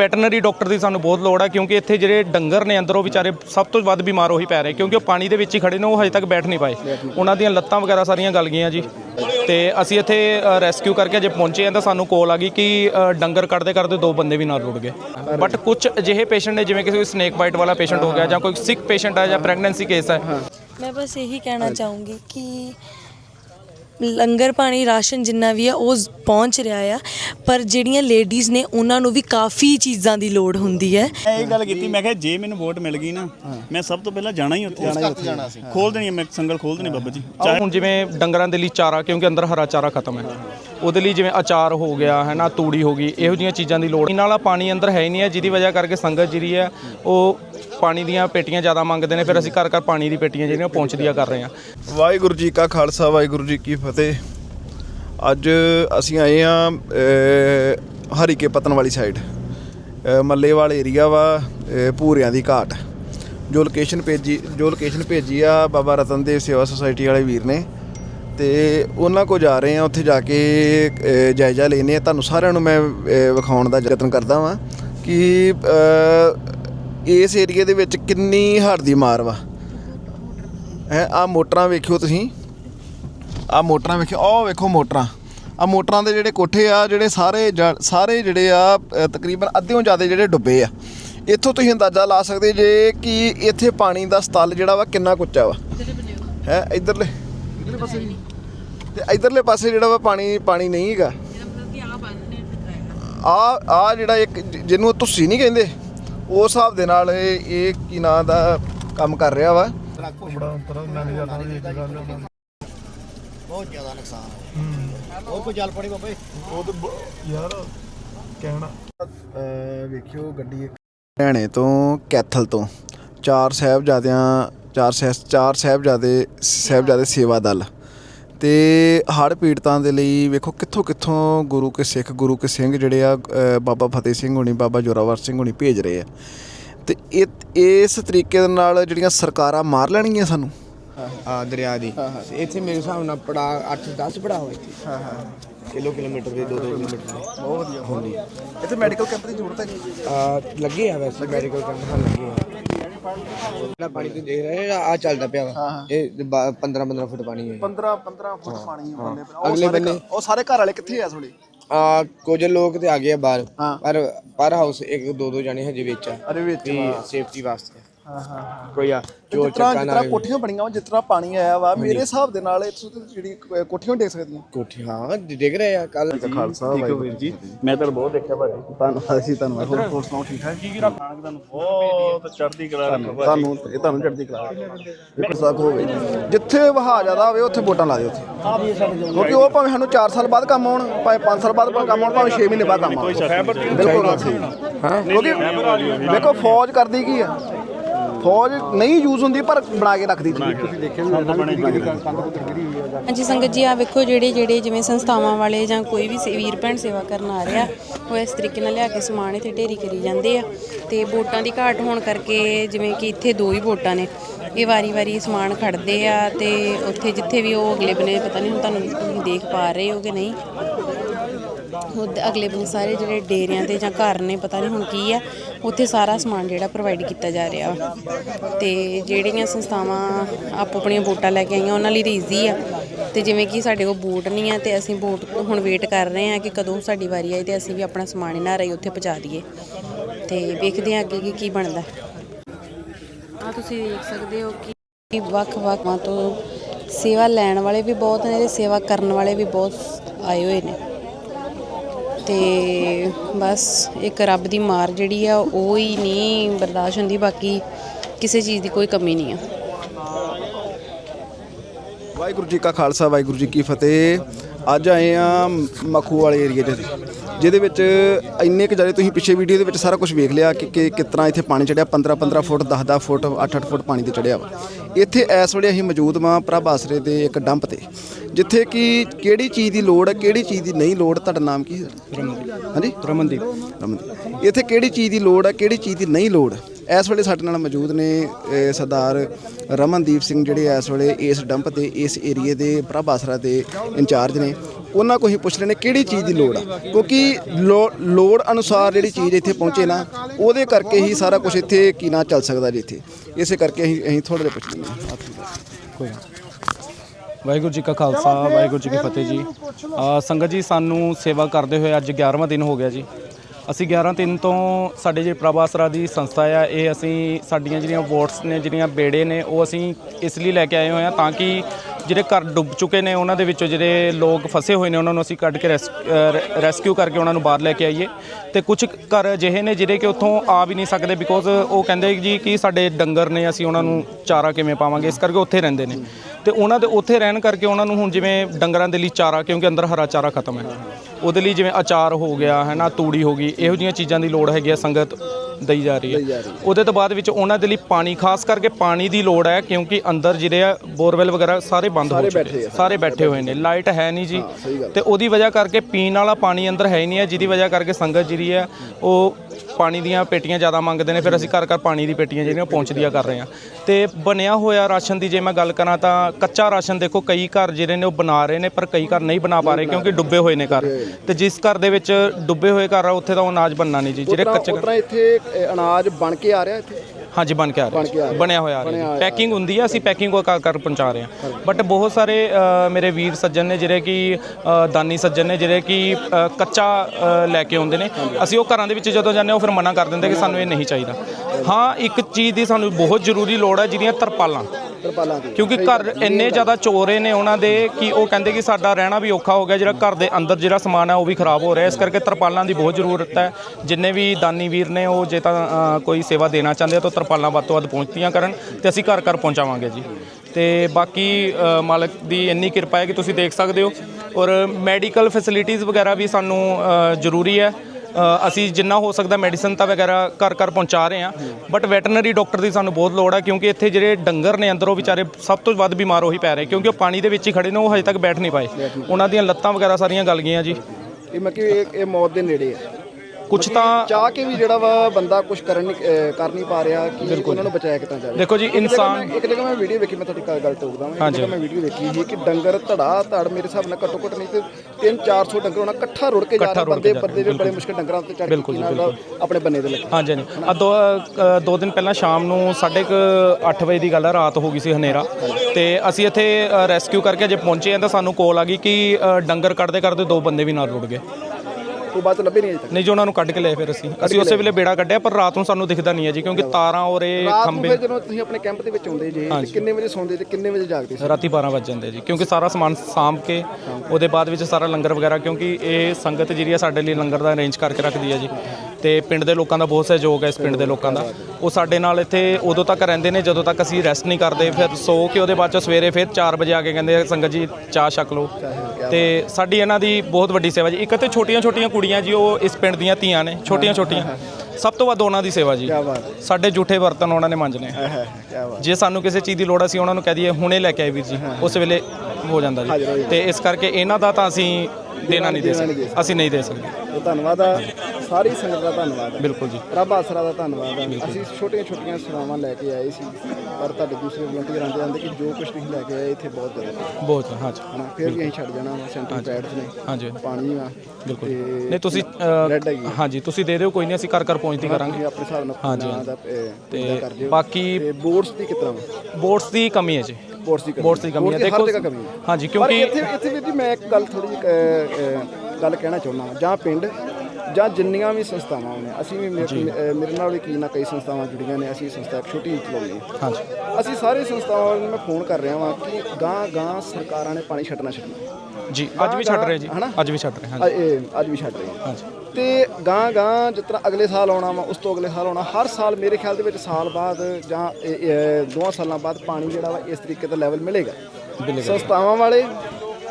Veterinary doctor ਦੀ ਸਾਨੂੰ ਬਹੁਤ ਲੋੜ ਹੈ ਕਿਉਂਕਿ ਇੱਥੇ ਜਿਹੜੇ ਡੰਗਰ ਨੇ ਅੰਦਰੋਂ ਵਿਚਾਰੇ ਸਭ ਤੋਂ ਵੱਧ ਬਿਮਾਰ ਉਹੀ ਪੈ ਰਹੇ, ਕਿਉਂਕਿ ਉਹ ਪਾਣੀ ਦੇ ਵਿੱਚ ਹੀ ਖੜੇ ਨੇ, ਉਹ ਹਜੇ ਤੱਕ ਬੈਠ ਨਹੀਂ ਪਾਏ। ਉਹਨਾਂ ਦੀਆਂ ਲੱਤਾਂ ਵਗੈਰਾ ਸਾਰੀਆਂ ਗਲ ਗਈਆਂ ਜੀ। ਤੇ ਅਸੀਂ ਇੱਥੇ ਰੈਸਕਿਊ ਕਰਕੇ ਜੇ ਪਹੁੰਚੇ ਹਾਂ ਤਾਂ ਸਾਨੂੰ ਕੋਲ ਆ ਗਈ ਕਿ ਡੰਗਰ ਕੱਢਦੇ ਕਰਦੇ ਦੋ ਬੰਦੇ ਵੀ ਨਾਲ ਰੁੜ ਗਏ। ਬਟ ਕੁਝ ਅਜਿਹੇ ਪੇਸ਼ੈਂਟ ਨੇ ਜਿਵੇਂ ਕਿਸੇ ਸਨੇਕ ਬਾਈਟ ਵਾਲਾ ਪੇਸ਼ੈਂਟ ਹੋ ਗਿਆ ਜਾਂ ਕੋਈ ਸਿਕ ਪੇਸ਼ੈਂਟ ਹੈ ਜਾਂ ਪ੍ਰੈਗਨੈਂਸੀ ਕੇਸ ਹੈ ਮੈਂ ਬਸ ਇਹੀ ਕਹਿਣਾ ਚਾਹੂੰਗੀ ਕਿ ਲੰਗਰ ਪਾਣੀ ਰਾਸ਼ਨ ਜਿੰਨਾ ਵੀ ਆ ਉਹ ਪਹੁੰਚ ਰਿਹਾ ਆ। ਪਰ ਜਿਹੜੀਆਂ ਲੇਡੀਜ਼ ਨੇ ਉਹਨਾਂ ਨੂੰ ਵੀ ਕਾਫੀ ਚੀਜ਼ਾਂ ਦੀ ਲੋੜ ਹੁੰਦੀ ਹੈ। ਮੈਂ ਇਹ ਗੱਲ ਕੀਤੀ ਮੈਂ ਕਿਹਾ ਜੇ ਮੈਨੂੰ ਵੋਟ ਮਿਲ ਗਈ ਨਾ ਮੈਂ ਸਭ ਤੋਂ ਪਹਿਲਾਂ ਜਾਣਾ ਹੀ ਉੱਥੇ। ਜਾਣਾ ਹੀ ਉੱਥੇ ਖੋਲ ਦੇਣੀ ਹੈ ਮੈਂ ਸੰਗਲ ਖੋਲ ਦੇਣੀ ਬਾਬਾ ਜੀ। ਹੁਣ ਜਿਵੇਂ ਡੰਗਰਾਂ ਦੇ ਲਈ ਚਾਰਾ ਕਿਉਂਕਿ ਅੰਦਰ ਹਰਾ ਚਾਰਾ ਖਤਮ ਹੈ। ਉਹਦੇ ਲਈ ਜਿਵੇਂ ਅਚਾਰ ਹੋ ਗਿਆ ਹੈ ਨਾ ਤੂੜੀ ਹੋ ਗਈ, ਇਹੋ ਜਿਹੀਆਂ ਚੀਜ਼ਾਂ ਦੀ ਲੋੜ। ਇਹਨਾਂ ਵਾਲਾ ਪਾਣੀ ਅੰਦਰ ਹੈ ਹੀ ਨਹੀਂ ਹੈ, ਜਿਹਦੀ ਵਜ੍ਹਾ ਕਰਕੇ ਸੰਗਤ ਜਿਹੜੀ ਹੈ, ਉਹ ਪਾਣੀ ਦੀਆਂ ਪੇਟੀਆਂ ਜ਼ਿਆਦਾ ਮੰਗਦੇ ਨੇ, ਫਿਰ ਅਸੀਂ ਘਰ ਘਰ ਪਾਣੀ ਦੀ ਪੇਟੀਆਂ ਜਿਹੜੀਆਂ ਉਹ ਪਹੁੰਚਦੀਆਂ ਕਰ ਰਹੇ ਹਾਂ। ਵਾਹਿਗੁਰੂ ਜੀ ਕਾ ਖਾਲਸਾ, ਵਾਹਿਗੁਰੂ ਜੀ ਕੀ ਫਤਿਹ। ਅੱਜ ਅਸੀਂ ਆਏ ਆ ਹਰੀਕੇ ਪਤਨ ਵਾਲੀ ਸਾਈਡ। ਮੱਲੇਵਾਲ ਏਰੀਆ ਵਾ, ਅਹ, ਭੂਰਿਆਂ ਦੀ ਘਾਟ। ਜੋ ਲੋਕੇਸ਼ਨ ਭੇਜੀ, ਜੋ ਲੋਕੇਸ਼ਨ ਭੇਜੀ ਆ ਬਾਬਾ ਰਤਨਦੇਵ ਸੇਵਾ ਸੁਸਾਇਟੀ ਵਾਲੇ ਵੀਰ ਨੇ। ਤੇ ਉਹਨਾਂ ਕੋ ਜਾ ਰਹੇ ਆ ਉੱਥੇ ਜਾ ਕੇ ਜਾਇਜ਼ਾ ਲੈਨੇ ਆ ਤੁਹਾਨੂੰ ਸਾਰਿਆਂ ਨੂੰ ਮੈਂ ਵਿਖਾਉਣ ਦਾ ਯਤਨ ਕਰਦਾ ਵਾਂ ਕਿ ਇਸ ਏਰੀਏ ਦੇ ਵਿੱਚ ਕਿੰਨੀ ਹੜ੍ਹ ਦੀ ਮਾਰ ਵਾ। ਹੈ ਆ ਮੋਟਰਾਂ ਵੇਖਿਓ ਤੁਸੀਂ। ਆ ਮੋਟਰਾਂ ਵੇਖਿਓ ਆਹ ਵੇਖੋ ਮੋਟਰਾਂ। ਆ ਮੋਟਰਾਂ ਦੇ ਜਿਹੜੇ ਕੋਠੇ ਆ ਜਿਹੜੇ ਸਾਰੇ ਸਾਰੇ ਜਿਹੜੇ ਆ ਤਕਰੀਬਨ ਅੱਧਿਓਂ ਜ਼ਿਆਦਾ ਜਿਹੜੇ ਡੁੱਬੇ ਆ। ਇੱਥੋਂ ਤੁਸੀਂ ਅੰਦਾਜ਼ਾ ਲਾ ਸਕਦੇ ਜੇ ਕਿ ਇੱਥੇ ਪਾਣੀ ਦਾ ਸਤਲ ਜਿਹੜਾ ਵਾ ਕਿੰਨਾ ਕੁ ਉੱਚਾ ਵਾ। ਹੈ। ਇਧਰਲੇ। ਇਧਰਲੇ ਪਾਸੇ? ਤੇ ਇਧਰਲੇ ਪਾਸੇ ਜਿਹੜਾ ਵਾ ਪਾਣੀ ਪਾਣੀ ਨਹੀਂ ਹੈਗਾ। ਆ ਆ ਜਿਹੜਾ ਇੱਕ ਜਿਹਨੂੰ ਤੁਸੀਂ ਨਹੀਂ ਕਹਿੰਦੇ ਉਸ ਹਿਸਾਬ ਦੇ ਨਾਲ ਇਹ ਇਹ ਕੀ ਨਾਂ ਦਾ ਕੰਮ ਕਰ ਰਿਹਾ ਵਾ। ਵੇਖਿਓ ਗੱਡੀ ਹਰਿਆਣੇ ਤੋਂ ਕੈਥਲ ਤੋਂ। ਚਾਰ ਸਾਹਿਬਜ਼ਾਦਿਆਂ ਚਾਰ ਸਹਿ ਚਾਰ ਸਾਹਿਬਜ਼ਾਦੇ ਸਾਹਿਬਜ਼ਾਦੇ ਸੇਵਾ ਦਲ। ਤੇ ਹੜ੍ਹ ਪੀੜਤਾਂ ਦੇ ਲਈ ਵੇਖੋ ਕਿੱਥੋਂ ਕਿੱਥੋਂ ਗੁਰੂ ਕੇ ਸਿੱਖ ਗੁਰੂ ਕੇ ਸਿੰਘ ਜਿਹੜੇ ਆ ਬਾਬਾ ਫਤਿਹ ਸਿੰਘ ਹੁਣੀ ਬਾਬਾ ਜੋਰਾਵਰ ਸਿੰਘ ਹੁਣੀ ਭੇਜ ਰਹੇ ਆ। ਤੇ ਇਹ ਇਸ ਤਰੀਕੇ ਦੇ ਨਾਲ ਜਿਹੜੀਆਂ ਸਰਕਾਰਾਂ ਮਾਰ ਲੈਣਗੀਆਂ ਸਾਨੂੰ? ਆ ਦਰਿਆ ਦੀ। ਇੱਥੇ ਮੇਰੇ ਹਿਸਾਬ ਨਾਲ ਪੜਾ 8 10 ਪੜਾ ਹੋਏ। ਇੱਥੇ ਹਾਂ ਹਾਂ। ਕਿਲੋ ਕਿਲੋਮੀਟਰ ਦੇ 2 2 ਕਿਲੋਮੀਟਰ ਦੇ। ਬਹੁਤ ਵਧੀਆ ਹੁੰਦੀ ਇੱਥੇ ਮੈਡੀਕਲ ਕੈਂਪ ਦੀ ਜ਼ਰੂਰਤ ਹੈ ਜੀ? ਆ ਲੱਗੇ ਆ ਵੈਸੇ ਮੈਡੀਕਲ ਕੈਂਪ ਹਾਂ ਲੱਗੇ ਆ। ਜਿਹੜਾ ਪਾਣੀ ਤੁਸੀਂ ਦੇਖ ਰਹੇ ਆ ਆ ਚੱਲਦਾ ਪਿਆ ਵਾ। ਇਹ 15 15 ਫੁੱਟ ਪਾਣੀ ਹੈ। 15 15 ਫੁੱਟ ਪਾਣੀ ਬੰਦੇ ਅਗਲੇ ਬੰਨੇ ਉਹ ਸਾਰੇ ਘਰ ਵਾਲੇ ਕਿੱਥੇ ਆ ਥੋੜੇ ਆ ਕੁਝ ਲੋਕ ਤੇ ਆ ਗਏ ਆ ਬਾਹਰ। ਹਾਂ। ਪਰ ਪਰ ਹਾਊਸ ਇੱਕ ਦੋ ਦੋ ਜਾਣੇ ਹਜੇ ਵਿੱਚ ਆ। ਅਰੇ ਵਿੱਚ ਸੇਫਟੀ ਵਾਸਤੇ ਹਾਂ ਹਾਂ ਕੋਈ ਆ ਜੋ ਚੱਕਾ ਨਾ ਜਿਤਨਾ ਕੋਠੀਆਂ ਬਣੀਆਂ ਵਾ ਜਿਤਨਾ ਪਾਣੀ ਆਇਆ ਵਾ ਮੇਰੇ ਹਿਸਾਬ ਦੇ ਨਾਲ ਇੱਥੋਂ ਤੇ ਜਿਹੜੀ ਕੋਠੀਆਂ ਡੇਕ ਸਕਦੀਆਂ। ਕੋਠੀ ਹਾਂ ਡਿੱਗ ਰਹੇ ਆ ਕੱਲ ਖਾਲਸਾ ਵਾਹਿਗੁਰੂ ਜੀ। ਮੈਂ ਤਾਂ ਬਹੁਤ ਦੇਖਿਆ ਭਾਜੀ। ਧੰਨਵਾਦ ਜੀ ਧੰਨਵਾਦ। ਹੋਰ ਹੋਰ ਸੁਣਾਓ ਠੀਕ ਠਾਕ? ਕੀ ਰੱਖਾਂ ਤੁਹਾਨੂੰ ਬਹੁਤ ਚੜ੍ਹਦੀ ਕਲਾ ਰੱਖੋ ਭਾਜੀ। ਤੁਹਾਨੂੰ ਇਹ ਤੁਹਾਨੂੰ ਚੜ੍ਹਦੀ ਕਲਾ ਬਿਲਕੁਲ ਸਾਖ ਹੋਵੇ ਜਿੱਥੇ ਵਹਾ ਜ਼ਿਆਦਾ ਹੋਵੇ ਉੱਥੇ ਵੋਟਾਂ ਲਾ ਦਿਓ ਉੱਥੇ। ਕਿਉਂਕਿ ਉਹ ਭਾਵੇਂ ਸਾਨੂੰ 4 ਸਾਲ ਬਾਅਦ ਕੰਮ ਆਉਣ ਭਾਵੇਂ 5 ਸਾਲ ਬਾਅਦ ਕੰਮ ਆਉਣ ਭਾਵੇਂ 6 ਮਹੀਨੇ ਬਾਅਦ ਕੰਮ ਆਉਣ। ਬਿਲਕੁਲ। ਹਾਂ। ਕਿਉਂਕਿ ਦੇਖੋ ਫੌਜ ਕਰਦੀ ਕੀ ਆ? ਫੌਜ ਨਹੀਂ ਯੂਜ਼ ਹੁੰਦੀ ਪਰ ਬਣਾ ਕੇ ਰੱਖਦੀ ਚੀਜ਼ ਤੁਸੀਂ ਦੇਖਿਆ ਹਾਂਜੀ ਸੰਗਤ ਜੀ ਆ ਵੇਖੋ ਜਿਹੜੇ ਜਿਹੜੇ ਜਿਵੇਂ ਸੰਸਥਾਵਾਂ ਵਾਲੇ ਜਾਂ ਕੋਈ ਵੀ ਸੇ- ਵੀਰ ਭੈਣ ਸੇਵਾ ਕਰਨ ਆ ਰਿਹਾ ਉਹ ਇਸ ਤਰੀਕੇ ਨਾਲ ਲਿਆ ਕੇ ਸਮਾਨ ਇੱਥੇ ਢੇਰੀ ਕਰੀ ਜਾਂਦੇ ਆ। ਤੇ ਵੋਟਾਂ ਦੀ ਘਾਟ ਹੋਣ ਕਰਕੇ ਜਿਵੇਂ ਕਿ ਇੱਥੇ ਦੋ ਹੀ ਵੋਟਾਂ ਨੇ। ਇਹ ਵਾਰੀ-ਵਾਰੀ ਸਮਾਨ ਖੜਦੇ ਆ ਤੇ ਉੱਥੇ ਜਿੱਥੇ ਵੀ ਉਹ ਅਗਲੇ ਬਨੇ ਪਤਾ ਨਹੀਂ ਹੁਣ ਤੁਹਾਨੂੰ ਤੁਸੀਂ ਦੇਖ ਪਾ ਰਹੇ ਹੋ ਕਿ ਨਹੀਂ। ਉਹਦੇ ਅਗਲੇ ਬੰਨੇ ਸਾਰੇ ਜਿਹੜੇ ਡੇਰਿਆਂ ਤੇ ਜਾਂ ਘਰ ਨੇ ਪਤਾ ਨਹੀਂ ਹੁਣ ਕੀ ਆ ਉੱਥੇ ਸਾਰਾ ਸਮਾਨ ਜਿਹੜਾ ਪ੍ਰੋਵਾਈਡ ਕੀਤਾ ਜਾ ਰਿਹਾ ਵਾ। ਤੇ ਜਿਹੜੀਆਂ ਸੰਸਥਾਵਾਂ ਆਪੋ ਆਪਣੀਆਂ ਵੋਟਾਂ ਲੈ ਕੇ ਆਈਆਂ ਉਹਨਾਂ ਲਈ ਤਾਂ ਈਜ਼ੀ ਆ। ਤੇ ਜਿਵੇਂ ਕਿ ਸਾਡੇ ਕੋਲ ਬੂਟ ਨਹੀਂ ਆ ਤੇ ਅਸੀਂ ਬੂਟ ਹੁਣ ਵੇਟ ਕਰ ਰਹੇ ਆ ਕਿ ਕਦੋਂ ਸਾਡੀ ਵਾਰੀ ਆਏ ਤੇ ਅਸੀਂ ਵੀ ਆਪਣਾ ਸਮਾਨ ਇਹਨਾਂ ਰਾਹੀਂ ਉੱਥੇ ਪਹੁੰਚਾ ਦਈਏ। ਤੇ ਵੇਖਦੇ ਆ ਅੱਗੇ ਕੀ ਕੀ ਬਣਦਾ। ਆ ਤੁਸੀਂ ਦੇਖ ਸਕਦੇ ਹੋ ਕਿ ਵੱਖ-ਵੱਖ ਤੋਂ ਸੇਵਾ ਲੈਣ ਵਾਲੇ ਵੀ ਬਹੁਤ ਨੇ ਤੇ ਸੇਵਾ ਕਰਨ ਵਾਲੇ ਵੀ ਬਹੁਤ ਆਏ ਹੋਏ ਨੇ। ਤੇ ਬਸ ਇੱਕ ਰੱਬ ਦੀ ਮਾਰ ਜਿਹੜੀ ਆ, ਉਹ ਹੀ ਨਹੀਂ ਬਰਦਾਸ਼ਤ ਹੁੰਦੀ, ਬਾਕੀ ਕਿਸੇ ਚੀਜ਼ ਦੀ ਕੋਈ ਕਮੀ ਨਹੀਂ ਆ। ਵਾਹਿਗੁਰੂ ਜੀ ਕਾ ਖਾਲਸਾ, ਵਾਹਿਗੁਰੂ ਜੀ ਕੀ ਫਤਿਹ। ਅੱਜ ਆਏ ਆ ਮਖੂ ਵਾਲੇ ਏਰੀਆ 'ਚ ਜਿਹਦੇ ਵਿੱਚ ਇੰਨੇ ਕੁ ਜ਼ਿਆਦਾ ਤੁਸੀਂ ਪਿੱਛੇ ਵੀਡੀਓ ਦੇ ਵਿੱਚ ਸਾਰਾ ਕੁਝ ਵੇਖ ਲਿਆ ਕਿ ਕਿ ਤਰ੍ਹਾਂ ਇੱਥੇ ਪਾਣੀ ਚੜਿਆ 15 15 ਫੁੱਟ 10 10 ਫੁੱਟ 8 8 ਫੁੱਟ ਪਾਣੀ ਤੇ ਚੜਿਆ ਵਾ। ਇੱਥੇ ਇਸ ਵੇਲੇ ਅਸੀਂ ਮੌਜੂਦ ਵਾਂ ਪ੍ਰਭ ਆਸਰੇ ਦੇ ਇੱਕ ਡੰਪ ਤੇ ਜਿੱਥੇ ਕਿ ਕਿਹੜੀ ਚੀਜ਼ ਦੀ ਲੋੜ ਹੈ ਕਿਹੜੀ ਚੀਜ਼ ਦੀ ਨਹੀਂ ਲੋੜ ਤੁਹਾਡਾ ਨਾਮ ਕੀ ਹੈ? ਹਾਂਜੀ? ਰਮਨਦੀਪ। ਰਮਨਦੀਪ। ਇੱਥੇ ਕਿਹੜੀ ਚੀਜ਼ ਦੀ ਲੋੜ ਹੈ ਕਿਹੜੀ ਚੀਜ਼ ਦੀ ਨਹੀਂ ਲੋੜ? ਇਸ ਵੇਲੇ ਸਾਡੇ ਨਾਲ ਮੌਜੂਦ ਨੇ ਸਰਦਾਰ ਰਮਨਦੀਪ ਸਿੰਘ ਜਿਹੜੇ ਇਸ ਵੇਲੇ ਇਸ ਡੰਪ ਤੇ, ਇਸ ਏਰੀਏ ਦੇ ਪ੍ਰਭਾਸਰਾ ਦੇ ਇੰਚਾਰਜ ਨੇ। ਉਹਨਾਂ ਕੋਲ ਹੀ ਪੁੱਛ ਰਹੇ ਕਿਹੜੀ ਚੀਜ਼ ਦੀ ਲੋੜ ਆ? ਕਿਉਂਕਿ ਲੋ- ਲੋੜ ਅਨੁਸਾਰ ਜਿਹੜੀ ਚੀਜ਼ ਇੱਥੇ ਪਹੁੰਚੇ ਨਾ, ਉਹਦੇ ਕਰਕੇ ਹੀ ਸਾਰਾ ਕੁਝ ਇੱਥੇ ਕੀ ਨਾ ਚੱਲ ਸਕਦਾ ਜੀ ਇੱਥੇ। ਇਸੇ ਕਰਕੇ ਅਸੀਂ ਅਸੀਂ ਥੋੜਾ ਜਿਹਾ ਪੁੱਛ ਲੈਂਦੇ ਹਾਂ। ਕੋਈ ਵਾਹਿਗੁਰੂ ਜੀ ਕਾ ਖਾਲਸਾ, ਵਾਹਿਗੁਰੂ ਜੀ ਕੀ ਫਤਿਹ ਜੀ। ਸੰਗਤ ਜੀ, ਸਾਨੂੰ ਸੇਵਾ ਕਰਦੇ ਹੋਏ ਅੱਜ 11ਵਾਂ ਦਿਨ ਹੋ ਗਿਆ ਜੀ। ਅਸੀਂ 11 ਦਿਨ ਤੋਂ ਸਾਡੇ ਜੇ ਪ੍ਰਭਾਸਰਾ ਦੀ ਸੰਸਥਾ ਆ, ਇਹ ਅਸੀਂ ਸਾਡੀਆਂ ਜਿਹੜੀਆਂ ਵੋਟਸ ਨੇ, ਜਿਹੜੀਆਂ ਬੇੜੇ ਨੇ, ਉਹ ਅਸੀਂ ਇਸ ਲਈ ਲੈ ਕੇ ਆਏ ਹੋਏ ਆ ਤਾਂ ਕਿ ਜਿਹੜੇ ਘਰ ਡੁੱਬ ਚੁੱਕੇ ਨੇ, ਉਹਨਾਂ ਦੇ ਵਿੱਚੋਂ ਜਿਹੜੇ ਲੋਕ ਫਸੇ ਹੋਏ ਨੇ, ਉਹਨਾਂ ਨੂੰ ਅਸੀਂ ਕੱਢ ਕੇ ਰੈਸਕਿਊ ਕਰਕੇ ਉਹਨਾਂ ਨੂੰ ਬਾਹਰ ਲੈ ਕੇ ਆਈਏ। ਤੇ ਕੁਝ ਘਰ ਅਜਿਹੇ ਨੇ ਜਿਹੜੇ ਕਿ ਉੱਥੋਂ ਆ ਵੀ ਨਹੀਂ ਸਕਦੇ ਬਿਕੋਜ਼ ਉਹ ਕਹਿੰਦੇ ਜੀ ਕਿ ਸਾਡੇ ਡੰਗਰ ਨੇ, ਅਸੀਂ ਉਹਨਾਂ ਨੂੰ ਚਾਰਾ ਕਿਵੇਂ ਪਾਵਾਂਗੇ? ਇਸ ਕਰਕੇ ਉੱਥੇ ਰਹਿੰਦੇ ਨੇ। ਤੇ ਉਹਨਾਂ ਦੇ ਉੱਥੇ ਰਹਿਣ ਕਰਕੇ ਉਹਨਾਂ ਨੂੰ ਹੁਣ ਜਿਵੇਂ ਡੰਗਰਾਂ ਦੇ ਲਈ ਚਾਰਾ, ਕਿਉਂਕਿ ਅੰਦਰ ਹਰਾ ਚਾਰਾ ਖਤਮ ਹੈ। ਉਹਦੇ ਲਈ ਜਿਵੇਂ ਅਚਾਰ ਹੋ ਗਿਆ, ਹੈ ਨਾ, ਤੂੜੀ ਹੋ ਗਈ ਇਹੋ ਜਿਹੀਆਂ ਚੀਜ਼ਾਂ ਦੀ ਲੋੜ ਹੈਗੀ ਹੈ ਸੰਗਤ ਦਈ ਜਾ ਰਹੀ ਹੈ। ਉਹਦੇ ਤੋਂ ਬਾਅਦ ਵਿੱਚ ਉਹਨਾਂ ਦੇ ਲਈ ਪਾਣੀ ਖਾਸ ਕਰਕੇ ਪਾਣੀ ਦੀ ਲੋੜ ਹੈ ਕਿਉਂਕਿ ਅੰਦਰ ਜਿਹੜੇ ਆ ਬੋਰਵੈਲ ਵਗੈਰਾ ਸਾਰੇ ਬੰਦ ਹੋ ਚੁੱਕੇ ਸਾਰੇ ਬੈਠੇ ਹੋਏ ਨੇ ਲਾਈਟ ਹੈ ਨਹੀਂ ਜੀ। ਤੇ ਉਹਦੀ ਵਜ੍ਹਾ ਕਰਕੇ ਪੀਣ ਵਾਲਾ ਪਾਣੀ ਅੰਦਰ ਹੈ ਹੀ ਨਹੀਂ ਹੈ ਜਿਹਦੀ ਵਜ੍ਹਾ ਕਰਕੇ ਸੰਗਤ ਜਿਹੜੀ ਹੈ ਉਹ ਪਾਣੀ ਦੀਆਂ ਪੇਟੀਆਂ ਜ਼ਿਆਦਾ ਮੰਗਦੇ ਨੇ ਫਿਰ ਅਸੀਂ ਘਰ ਘਰ ਪਾਣੀ ਦੀ ਪੇਟੀਆਂ ਜਿਹੜੀਆਂ ਪਹੁੰਚਦੀਆਂ ਕਰ ਰਹੇ ਹਾਂ। ਤੇ ਬਣਿਆ ਹੋਇਆ ਰਾਸ਼ਨ ਦੀ ਜੇ ਮੈਂ ਗੱਲ ਕਰਾਂ ਤਾਂ ਕੱਚਾ ਰਾਸ਼ਨ ਦੇਖੋ ਕਈ ਘਰ ਜਿਹੜੇ ਨੇ ਉਹ ਬਣਾ ਰਹੇ ਨੇ ਪਰ ਕਈ ਘਰ ਨਹੀਂ ਬਣਾ ਪਾ ਰਹੇ ਕਿਉਂਕਿ ਡੁੱਬੇ ਹੋਏ ਨੇ ਘਰ। ਤੇ ਜਿਸ ਘਰ ਦੇ ਵਿੱਚ ਡੁੱਬੇ ਹੋਏ ਘਰ ਆ ਉੱਥੇ ਤਾਂ ਉਹ ਅਨਾਜ ਬਣਨਾ ਨਹੀਂ ਜੀ ਜਿਹੜੇ ਕੱਚੇ ਘਰ ਉਤਰਾ ਇੱਥੇ ਅਨਾਜ ਬਣ ਕੇ ਆ ਰਿਹਾ ਇੱਥੇ? ਹਾਂਜੀ ਬਣ ਕੇ ਆ ਰਿਹਾ ਬਣਿਆ ਹੋਇਆ ਆ ਰਿਹਾ। ਪੈਕਿੰਗ ਹੁੰਦੀ ਹੈ ਅਸੀਂ ਪੈਕਿੰਗ ਉਹ ਕਰ ਕਰ ਪਹੁੰਚਾ ਰਹੇ ਹਾਂ। ਬਟ ਬਹੁਤ ਸਾਰੇ ਅ, ਮੇਰੇ ਵੀਰ ਸੱਜਣ ਨੇ ਜਿਹੜੇ ਕਿ ਅ, ਦਾਨੀ ਸੱਜਣ ਨੇ ਜਿਹੜੇ ਕਿ ਅ, ਕੱਚਾ ਅ, ਲੈ ਕੇ ਆਉਂਦੇ ਨੇ। ਅਸੀਂ ਉਹ ਘਰਾਂ ਦੇ ਵਿੱਚ ਜਦੋਂ ਜਾਂਦੇ ਹਾਂ ਉਹ ਫਿਰ ਮਨਾ ਕਰ ਦਿੰਦੇ ਕਿ ਸਾਨੂੰ ਇਹ ਨਹੀਂ ਚਾਹੀਦਾ। ਹਾਂ ਇੱਕ ਚੀਜ਼ ਦੀ ਸਾਨੂੰ ਬਹੁਤ ਜ਼ਰੂਰੀ ਲੋੜ ਹੈ ਜਿਹਦੀਆਂ ਤਰਪਾਲਾਂ। ਤਰਪਾਲਾਂ ਦੀ ਕਿਉਂਕਿ ਘਰ ਇੰਨੇ ਜ਼ਿਆਦਾ ਚੋਰੇ ਨੇ ਉਹਨਾਂ ਦੇ ਕਿ ਉਹ ਕਹਿੰਦੇ ਕਿ ਸਾਡਾ ਰਹਿਣਾ ਵੀ ਔਖਾ ਹੋ ਗਿਆ, ਜਿਹੜਾ ਘਰ ਦੇ ਅੰਦਰ ਜਿਹੜਾ ਸਮਾਨ ਹੈ ਉਹ ਵੀ ਖਰਾਬ ਹੋ ਰਿਹਾ ਇਸ ਕਰਕੇ ਤਰਪਾਲਾਂ ਦੀ ਬਹੁਤ ਜ਼ਰੂਰਤ ਹੈ। ਜਿੰਨੇ ਵੀ ਦਾਨੀ ਵੀਰ ਨੇ ਉਹ ਜੇ ਤਾਂ ਕੋਈ ਸੇਵਾ ਦੇਣਾ ਚਾਹੁੰਦੇ ਆ ਤਾਂ ਤਰਪਾਲਾਂ ਵੱਧ ਤੋਂ ਵੱਧ ਪਹੁੰਚਦੀਆਂ ਕਰਨ ਤੇ ਅਸੀਂ ਘਰ ਘਰ ਪਹੁੰਚਾਵਾਂਗੇ ਜੀ। ਤੇ ਬਾਕੀ ਮਾਲਕ ਦੀ ਇੰਨੀ ਕਿਰਪਾ ਹੈ ਕਿ ਤੁਸੀਂ ਦੇਖ ਸਕਦੇ ਹੋ। ਔਰ ਮੈਡੀਕਲ ਫੈਸਿਲਿਟੀਆਂ ਵਗੈਰਾ ਵੀ ਸਾਨੂੰ ਜ਼ਰੂਰੀ ਹੈ। ਅਸੀਂ ਜਿੰਨਾ ਹੋ ਸਕਦਾ ਮੈਡੀਸਨ ਤਾਂ ਵਗੈਰਾ ਘਰ ਘਰ ਪਹੁੰਚਾ ਰਹੇ ਹਾਂ ਬਟ ਵੈਟਰਨਰੀ ਡਾਕਟਰ ਦੀ ਸਾਨੂੰ ਬਹੁਤ ਲੋੜ ਹੈ ਕਿਉਂਕਿ ਇੱਥੇ ਜਿਹੜੇ ਡੰਗਰ ਨੇ ਅੰਦਰੋਂ ਵਿਚਾਰੇ ਸਭ ਤੋਂ ਵੱਧ ਬਿਮਾਰ ਉਹੀ ਪੈ ਰਹੇ, ਕਿਉਂਕਿ ਉਹ ਪਾਣੀ ਦੇ ਵਿੱਚ ਹੀ ਖੜੇ ਨੇ, ਉਹ ਹਜੇ ਤੱਕ ਬੈਠ ਨਹੀਂ ਪਾਏ। ਉਹਨਾਂ ਦੀਆਂ ਲੱਤਾਂ ਵਗੈਰਾ ਸਾਰੀਆਂ ਗਲ ਗਈਆਂ ਜੀ। ਇਹ ਮੈਂ ਕਿ ਇਹ ਮੌਤ ਦੇ ਨੇੜੇ ਹੈ ਕੁਝ ਤਾਂ ਚਾਹ ਕੇ ਵੀ ਜਿਹੜਾ ਵਾ ਬੰਦਾ ਕੁਝ ਕਰਨ ਨਹੀਂ ਕਰ ਨਹੀਂ ਪਾ ਰਿਹਾ ਕਿ ਉਹਨਾਂ ਨੂੰ ਬਚਾਇਆ ਕਿੱਦਾਂ ਜਾਵੇ। ਦੇਖੋ ਜੀ ਇਨਸਾਨ ਇੱਕ ਜਗ੍ਹਾ ਮੈਂ ਵੀਡੀਓ ਵੇਖੀ ਮੈਂ ਤੁਹਾਡੀ ਗੱਲ- ਗੱਲ ਟੋਕਦਾ ਮੈਂ ਇੱਕ ਹਾਂਜੀ। ਜਗ੍ਹਾ ਮੈਂ ਵੀਡੀਓ ਵੇਖੀ ਸੀ ਕਿ ਡੰਗਰ ਧੜਾ ਧੜ ਮੇਰੇ ਹਿਸਾਬ ਨਾਲ ਘੱਟੋ ਘੱਟ ਨਹੀਂ ਤੇ 3 400 ਡੰਗਰ ਉਹਨਾਂ ਇਕੱਠਾ ਰੁੜ ਕੇ ਜਾ ਰਹੇ ਕੇ ਬੰਦੇ ਜਾ ਬੰਦੇ ਦੇ ਬੜੇ ਮੁਸ਼ਕਿਲ ਡੰਗਰਾਂ ਤੇ ਚੜ੍ਹ ਕੇ ਬਿਲਕੁਲ, ਕੀ ਨਾਲ ਆਪਣੇ ਬੰਨੇ ਦੇ ਲੱਗੇ। ਹਾਂਜੀ ਹਾਂਜੀ। ਆ ਦੋ ਅ, ਦੋ ਦਿਨ ਪਹਿਲਾਂ ਸ਼ਾਮ ਨੂੰ 8:30 ਵਜੇ ਦੀ ਗੱਲ ਹੈ ਰਾਤ ਹੋ ਗਈ ਸੀ ਹਨੇਰਾ। ਤੇ ਅਸੀਂ ਇੱਥੇ ਰੈਸਕਿਊ ਕਰਕੇ ਅਜੇ ਪਹੁੰਚੇ ਹਾਂ ਤਾਂ ਸਾਨੂੰ ਕੋਲ ਆ ਗਈ ਕਿ ਅ, ਡੰਗਰ ਕੱਢਦੇ ਕਰਦੇ ਦੋ ਬੰਦੇ ਵੀ ਨਾਲ ਰੁੜ ਗਏ। ਉਹ ਬਾਅਦ ਚ ਲੱਭੇ ਨਹੀਂ ਅਜੇ ਤੱਕ। ਨਹੀਂ ਜੀ ਉਹਨਾਂ ਨੂੰ ਕੱਢ ਕੇ ਲਏ ਫਿਰ ਅਸੀਂ। ਅਸੀਂ ਉਸੇ ਵੇਲੇ ਬੇੜਾ ਕੱਢਿਆ ਪਰ ਰਾਤ ਨੂੰ ਸਾਨੂੰ ਦਿਖਦਾ ਨਹੀਂ ਹੈ ਜੀ ਕਿਉਂਕਿ ਤਾਰਾਂ ਔਰ ਇਹ ਰਾਤ ਨੂੰ ਖੰਭੇ ਫਿਰ ਜਦੋਂ ਤੁਸੀਂ ਆਪਣੇ ਕੈਂਪ ਦੇ ਵਿੱਚ ਆਉਂਦੇ ਜੇ ਤੇ ਕਿੰਨੇ ਵਜੇ ਸੌਂਦੇ ਤੇ ਕਿੰਨੇ ਵਜੇ ਜਾਗਦੇ ਸੀ? ਰਾਤੀ 12 ਵਜ ਜਾਂਦੇ ਜੀ ਕਿਉਂਕਿ ਸਾਰਾ ਸਮਾਨ ਸਾਂਭ ਕੇ ਉਹਦੇ ਬਾਅਦ ਵਿੱਚ ਸਾਰਾ ਲੰਗਰ ਵਗੈਰਾ ਕਿਉਂਕਿ ਇਹ ਸੰਗਤ ਜਿਹੜੀ ਆ ਸਾਡੇ ਲਈ ਲੰਗਰ ਦਾ ਅਰੇਂਜ ਕਰਕੇ ਰੱਖਦੀ ਹੈ ਜੀ। ਤੇ ਪਿੰਡ ਦੇ ਲੋਕਾਂ ਦਾ ਬਹੁਤ ਸਹਿਯੋਗ ਹੈ ਇਸ ਪਿੰਡ ਦੇ ਲੋਕਾਂ ਦਾ। ਉਹ ਸਾਡੇ ਨਾਲ ਇੱਥੇ ਉਦੋਂ ਤੱਕ ਰਹਿੰਦੇ ਨੇ ਜਦੋਂ ਤੱਕ ਅਸੀਂ ਰੈਸਟ ਨਹੀਂ ਕਰਦੇ ਫਿਰ ਸੋ ਕੇ ਉਹਦੇ ਬਾਅਦ ਚ ਸਵੇਰੇ ਫਿਰ 4 ਵਜੇ ਆ ਕੇ ਕਹਿੰਦੇ ਸੰਗਤ ਜੀ ਚਾਹ ਛਕ ਲਓ। ਤੇ ਸਾਡੀ ਇਹਨਾਂ ਦੀ ਬਹੁਤ ਵੱਡੀ ਸੇਵਾ ਜੀ। ਇੱਕ ਤੇ ਛੋਟੀਆਂ ਛੋਟੀਆਂ ਕੁੜੀਆਂ ਜੀ ਉਹ ਇਸ ਪਿੰਡ ਦੀਆਂ ਧੀਆਂ ਨੇ ਛੋਟੀਆਂ ਛੋਟੀਆਂ ਸਭ ਤੋਂ ਵੱਧ ਉਹਨਾਂ ਦੀ ਸੇਵਾ ਜੀ। ਸਾਡੇ ਝੂਠੇ ਬਰਤਨ ਉਹਨਾਂ ਨੇ ਮਾਂਜਨੇ ਜੇ ਸਾਨੂੰ ਕਿਸੇ ਚੀਜ਼ ਦੀ ਲੋੜ ਅਸੀਂ ਉਹਨਾਂ ਨੂੰ ਕਹਿ ਦਈਏ ਹੁਣੇ ਲੈ ਕੇ ਆਏ ਵੀਰ ਜੀ। ਉਸ ਵੇਲੇ ਹੋ ਜਾਂਦਾ ਜੀ। ਤੇ ਇਸ ਕਰਕੇ ਇਹਨਾਂ ਦਾ ਤਾਂ ਅਸੀਂ ਦੇਣਾ ਨਹੀਂ ਦੇ ਸਕਦੇ। ਅਸੀਂ ਨਹੀਂ ਦੇ ਸਕਦੇ। ਧੰਨਵਾਦ ਆ। ਸਾਰੀ ਸੰਗਤ ਦਾ ਧੰਨਵਾਦ ਬਿਲਕੁਲ ਜੀ। ਰੱਬ ਆਸਰਾ ਦਾ ਧੰਨਵਾਦ ਆ। ਅਸੀਂ ਛੋਟੀਆਂ ਛੋਟੀਆਂ ਸੇਵਾਵਾਂ ਲੈ ਕੇ ਆਏ ਸੀ ਪਰ ਤੁਹਾਡੇ ਦੂਸਰੇ ਵਲੰਟੀਅਰ ਆਂਦੇ ਆਂਦੇ ਕਿ ਜੋ ਕੁਝ ਤੁਸੀਂ ਲੈ ਕੇ ਆਏ ਇੱਥੇ ਬਹੁਤ ਜ਼ਿਆਦਾ ਬਹੁਤ ਹਾਂਜੀ ਹਨਾ ਫਿਰ ਵੀ ਅਸੀਂ ਛੱਡ ਜਾਣਾ ਵਾ ਸੈਂਟਰ ਪੈਡਸ ਨੇ ਹਾਂਜੀ ਪਾਣੀ ਆ ਬਿਲਕੁਲ। ਨਹੀਂ ਤੁਸੀਂ ਹੈਗੀ ਆ। ਹਾਂਜੀ ਤੁਸੀਂ ਦੇ ਦਿਓ ਕੋਈ ਨਹੀਂ ਅਸੀਂ ਘਰ ਘਰ ਪਹੁੰਚਦੀ ਕਰਾਂਗੇ। ਤੁਸੀਂ ਆਪਣੇ ਹਿਸਾਬ ਨਾਲ ਹਾਂਜੀ, ਨਾਂ ਦਾ ਤੇ ਤੇ ਕਰ ਦਿਓ। ਬਾਕੀ ਤੇ ਬੋਰਡਸ ਦੀ ਕਿਤਨਾ ਵਾ? ਬੋਟਸ ਦੀ ਕਮੀ ਹੈ ਜੀ। ਬੋਰਡਸ ਦੀ ਕਮੀ। ਬੋਟਸ ਦੀ ਕਮੀ ਹੈ। ਦੇਖੋ ਹਾਂਜੀ ਪਰ ਕਿਉਂਕਿ ਇੱਥੇ ਇੱਥੇ ਵੀ ਜੀ ਮੈਂ ਇੱਕ ਗੱਲ ਥੋੜੀ ਗੱਲ ਕਹਿਣਾ ਚਾਹੁੰਦਾ ਜਾਂ ਪਿੰਡ ਜਾਂ ਜਿੰਨੀਆਂ ਵੀ ਸੰਸਥਾਵਾਂ ਨੇ ਅਸੀਂ ਵੀ ਮੇਰੇ ਮੇਰੇ ਨਾਲ ਵੀ ਕੀ ਨਾ ਕਈ ਸੰਸਥਾਵਾਂ ਜੁੜੀਆਂ ਨੇ ਅਸੀਂ ਸੰਸਥਾ ਇੱਕ ਛੋਟੀ ਜਿਹੀ ਚਲਾਉਂਦੇ ਹਾਂ। ਹਾਂਜੀ। ਅਸੀਂ ਸਾਰੇ ਸੰਸਥਾਵਾਂ ਨੂੰ ਮੈਂ ਫੋਨ ਕਰ ਰਿਹਾ ਹਾਂ ਕਿ ਗਾਂ ਗਾਂ ਸਰਕਾਰਾਂ ਨੇ ਪਾਣੀ ਛੱਡਣਾ ਛੱਡਣਾ। ਜੀ ਅੱਜ ਵੀ ਛੱਡ ਰਹੇ ਜੀ? ਅੱਜ ਵੀ ਛੱਡ ਰਹੇ ਇਹ ਅੱਜ ਵੀ ਛੱਡ ਰਹੇ। ਹਾਂ ਹਾਂਜੀ। ਤੇ ਗਾਂ ਗਾਂ ਜਿਸ ਤਰ੍ਹਾਂ ਅਗਲੇ ਸਾਲ ਆਉਣਾ ਵਾ ਉਸ ਤੋਂ ਅਗਲੇ ਸਾਲ ਆਉਣਾ ਹਰ ਸਾਲ ਮੇਰੇ ਖਿਆਲ ਦੇ ਵਿੱਚ ਸਾਲ ਬਾਅਦ ਜਾਂ ਦੋਵਾਂ ਸਾਲਾਂ ਬਾਅਦ ਪਾਣੀ ਜਿਹੜਾ ਵਾ ਇਸ ਤਰੀਕੇ ਦਾ ਲੈਵਲ ਮਿਲੇਗਾ। ਸੰਸਥਾਵਾਂ ਵਾਲੇ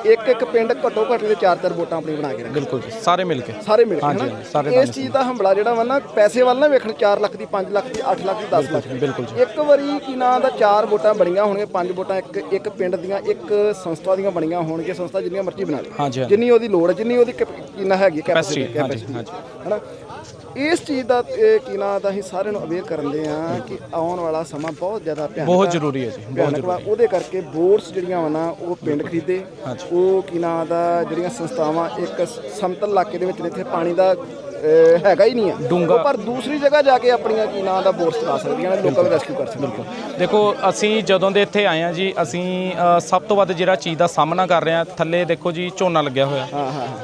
ਇੱਕ ਇੱਕ ਪਿੰਡ ਘੱਟੋ ਘੱਟ ਦੇ ਚਾਰ ਚਾਰ ਵੋਟਾਂ ਆਪਣੀ ਬਣਾ ਕੇ ਰੱਖਣ ਬਿਲਕੁਲ ਜੀ ਸਾਰੇ ਮਿਲ ਕੇ। ਸਾਰੇ ਮਿਲ ਕੇ ਹਾਂਜੀ, ਹਨਾ? ਹਾਂਜੀ, ਸਾਰੇ ਇਸ ਚੀਜ਼ ਦਾ ਹੰਬਲਾ ਜਿਹੜਾ ਵਾ ਨਾ ਪੈਸੇ ਵੱਲ ਨਾ ਵੇਖਣ 4 ਲੱਖ ਦੀ 5 ਲੱਖ ਦੀ 8 ਲੱਖ ਦੀ 10 ਲੱਖ ਦੀ। ਬਿਲਕੁਲ ਜੀ। ਇੱਕ ਵਾਰੀ ਕੀ ਨਾਂ ਦਾ ਚਾਰ ਵੋਟਾਂ ਬਣੀਆਂ ਹੋਣਗੀਆਂ ਪੰਜ ਵੋਟਾਂ ਇੱਕ ਇੱਕ ਪਿੰਡ ਦੀਆਂ ਇੱਕ ਸੰਸਥਾ ਦੀਆਂ ਬਣੀਆਂ ਹੋਣਗੀਆਂ ਸੰਸਥਾ ਜਿੰਨੀਆਂ ਮਰਜ਼ੀ ਬਣਾ ਲੇ ਹਾਂਜੀ, ਹਾਂਜੀ। ਜਿੰਨੀ ਉਹਦੀ ਲੋੜ ਹੈ ਜਿੰਨੀ ਉਹਦੀ ਕੈਪ- ਕੀ ਨਾ ਹੈਗੀ Capacity, ਹਾਂਜੀ, ਹਨਾ? ਇਸ ਚੀਜ਼ ਦਾ ਇਹ ਕੀ ਨਾਂ ਦਾ ਅਸੀਂ ਸਾਰਿਆਂ ਨੂੰ ਅਵੇਅਰ ਕਰਨ ਦੇ ਆ ਕਿ ਆਉਣ ਵਾਲਾ ਸਮਾਂ ਬਹੁਤ ਜ਼ਿਆਦਾ ਭਿਆਨਕ ਬਹੁਤ। ਜ਼ਰੂਰੀ ਹੈ ਜੀ, ਬਹੁਤ ਵਾ। ਉਹਦੇ ਕਰਕੇ ਬੋਰਡਸ ਜਿਹੜੀਆਂ ਵਾ ਨਾ ਉਹ ਪਿੰਡ ਖਰੀਦੇ। ਉਹ ਕੀ ਨਾਂ ਦਾ ਜਿਹੜੀਆਂ ਸੰਸਥਾਵਾਂ ਇੱਕ ਸਮਤਲ ਇਲਾਕੇ ਦੇ ਵਿੱਚ ਜਿੱਥੇ ਪਾਣੀ ਦਾ ਅਹ, ਹੈਗਾ ਹੀ ਨਹੀਂ ਡੂੰਘਾ। ਉਹ ਪਰ ਦੂਸਰੀ ਜਗ੍ਹਾ ਜਾ ਕੇ ਆਪਣੀਆਂ ਕੀ ਨਾਂ ਦਾ ਬੋਰਡਸ ਚਲਾ ਸਕਦੀਆਂ ਨੇ ਲੋਕਾਂ ਰੈਸਕਿਊ ਕਰ ਸਕਦੀਆਂ ਦੇਖੋ ਅਸੀਂ ਜਦੋਂ ਦੇ ਇੱਥੇ ਆਏ ਆ ਜੀ ਅਸੀਂ ਅ, ਸਭ ਤੋਂ ਵੱਧ ਜਿਹੜਾ ਚੀਜ਼ ਦਾ ਸਾਹਮਣਾ ਕਰ ਰਹੇ ਆ ਥੱਲੇ ਦੇਖੋ ਜੀ ਝੋਨਾ ਲੱਗਿਆ ਹੋਇਆ।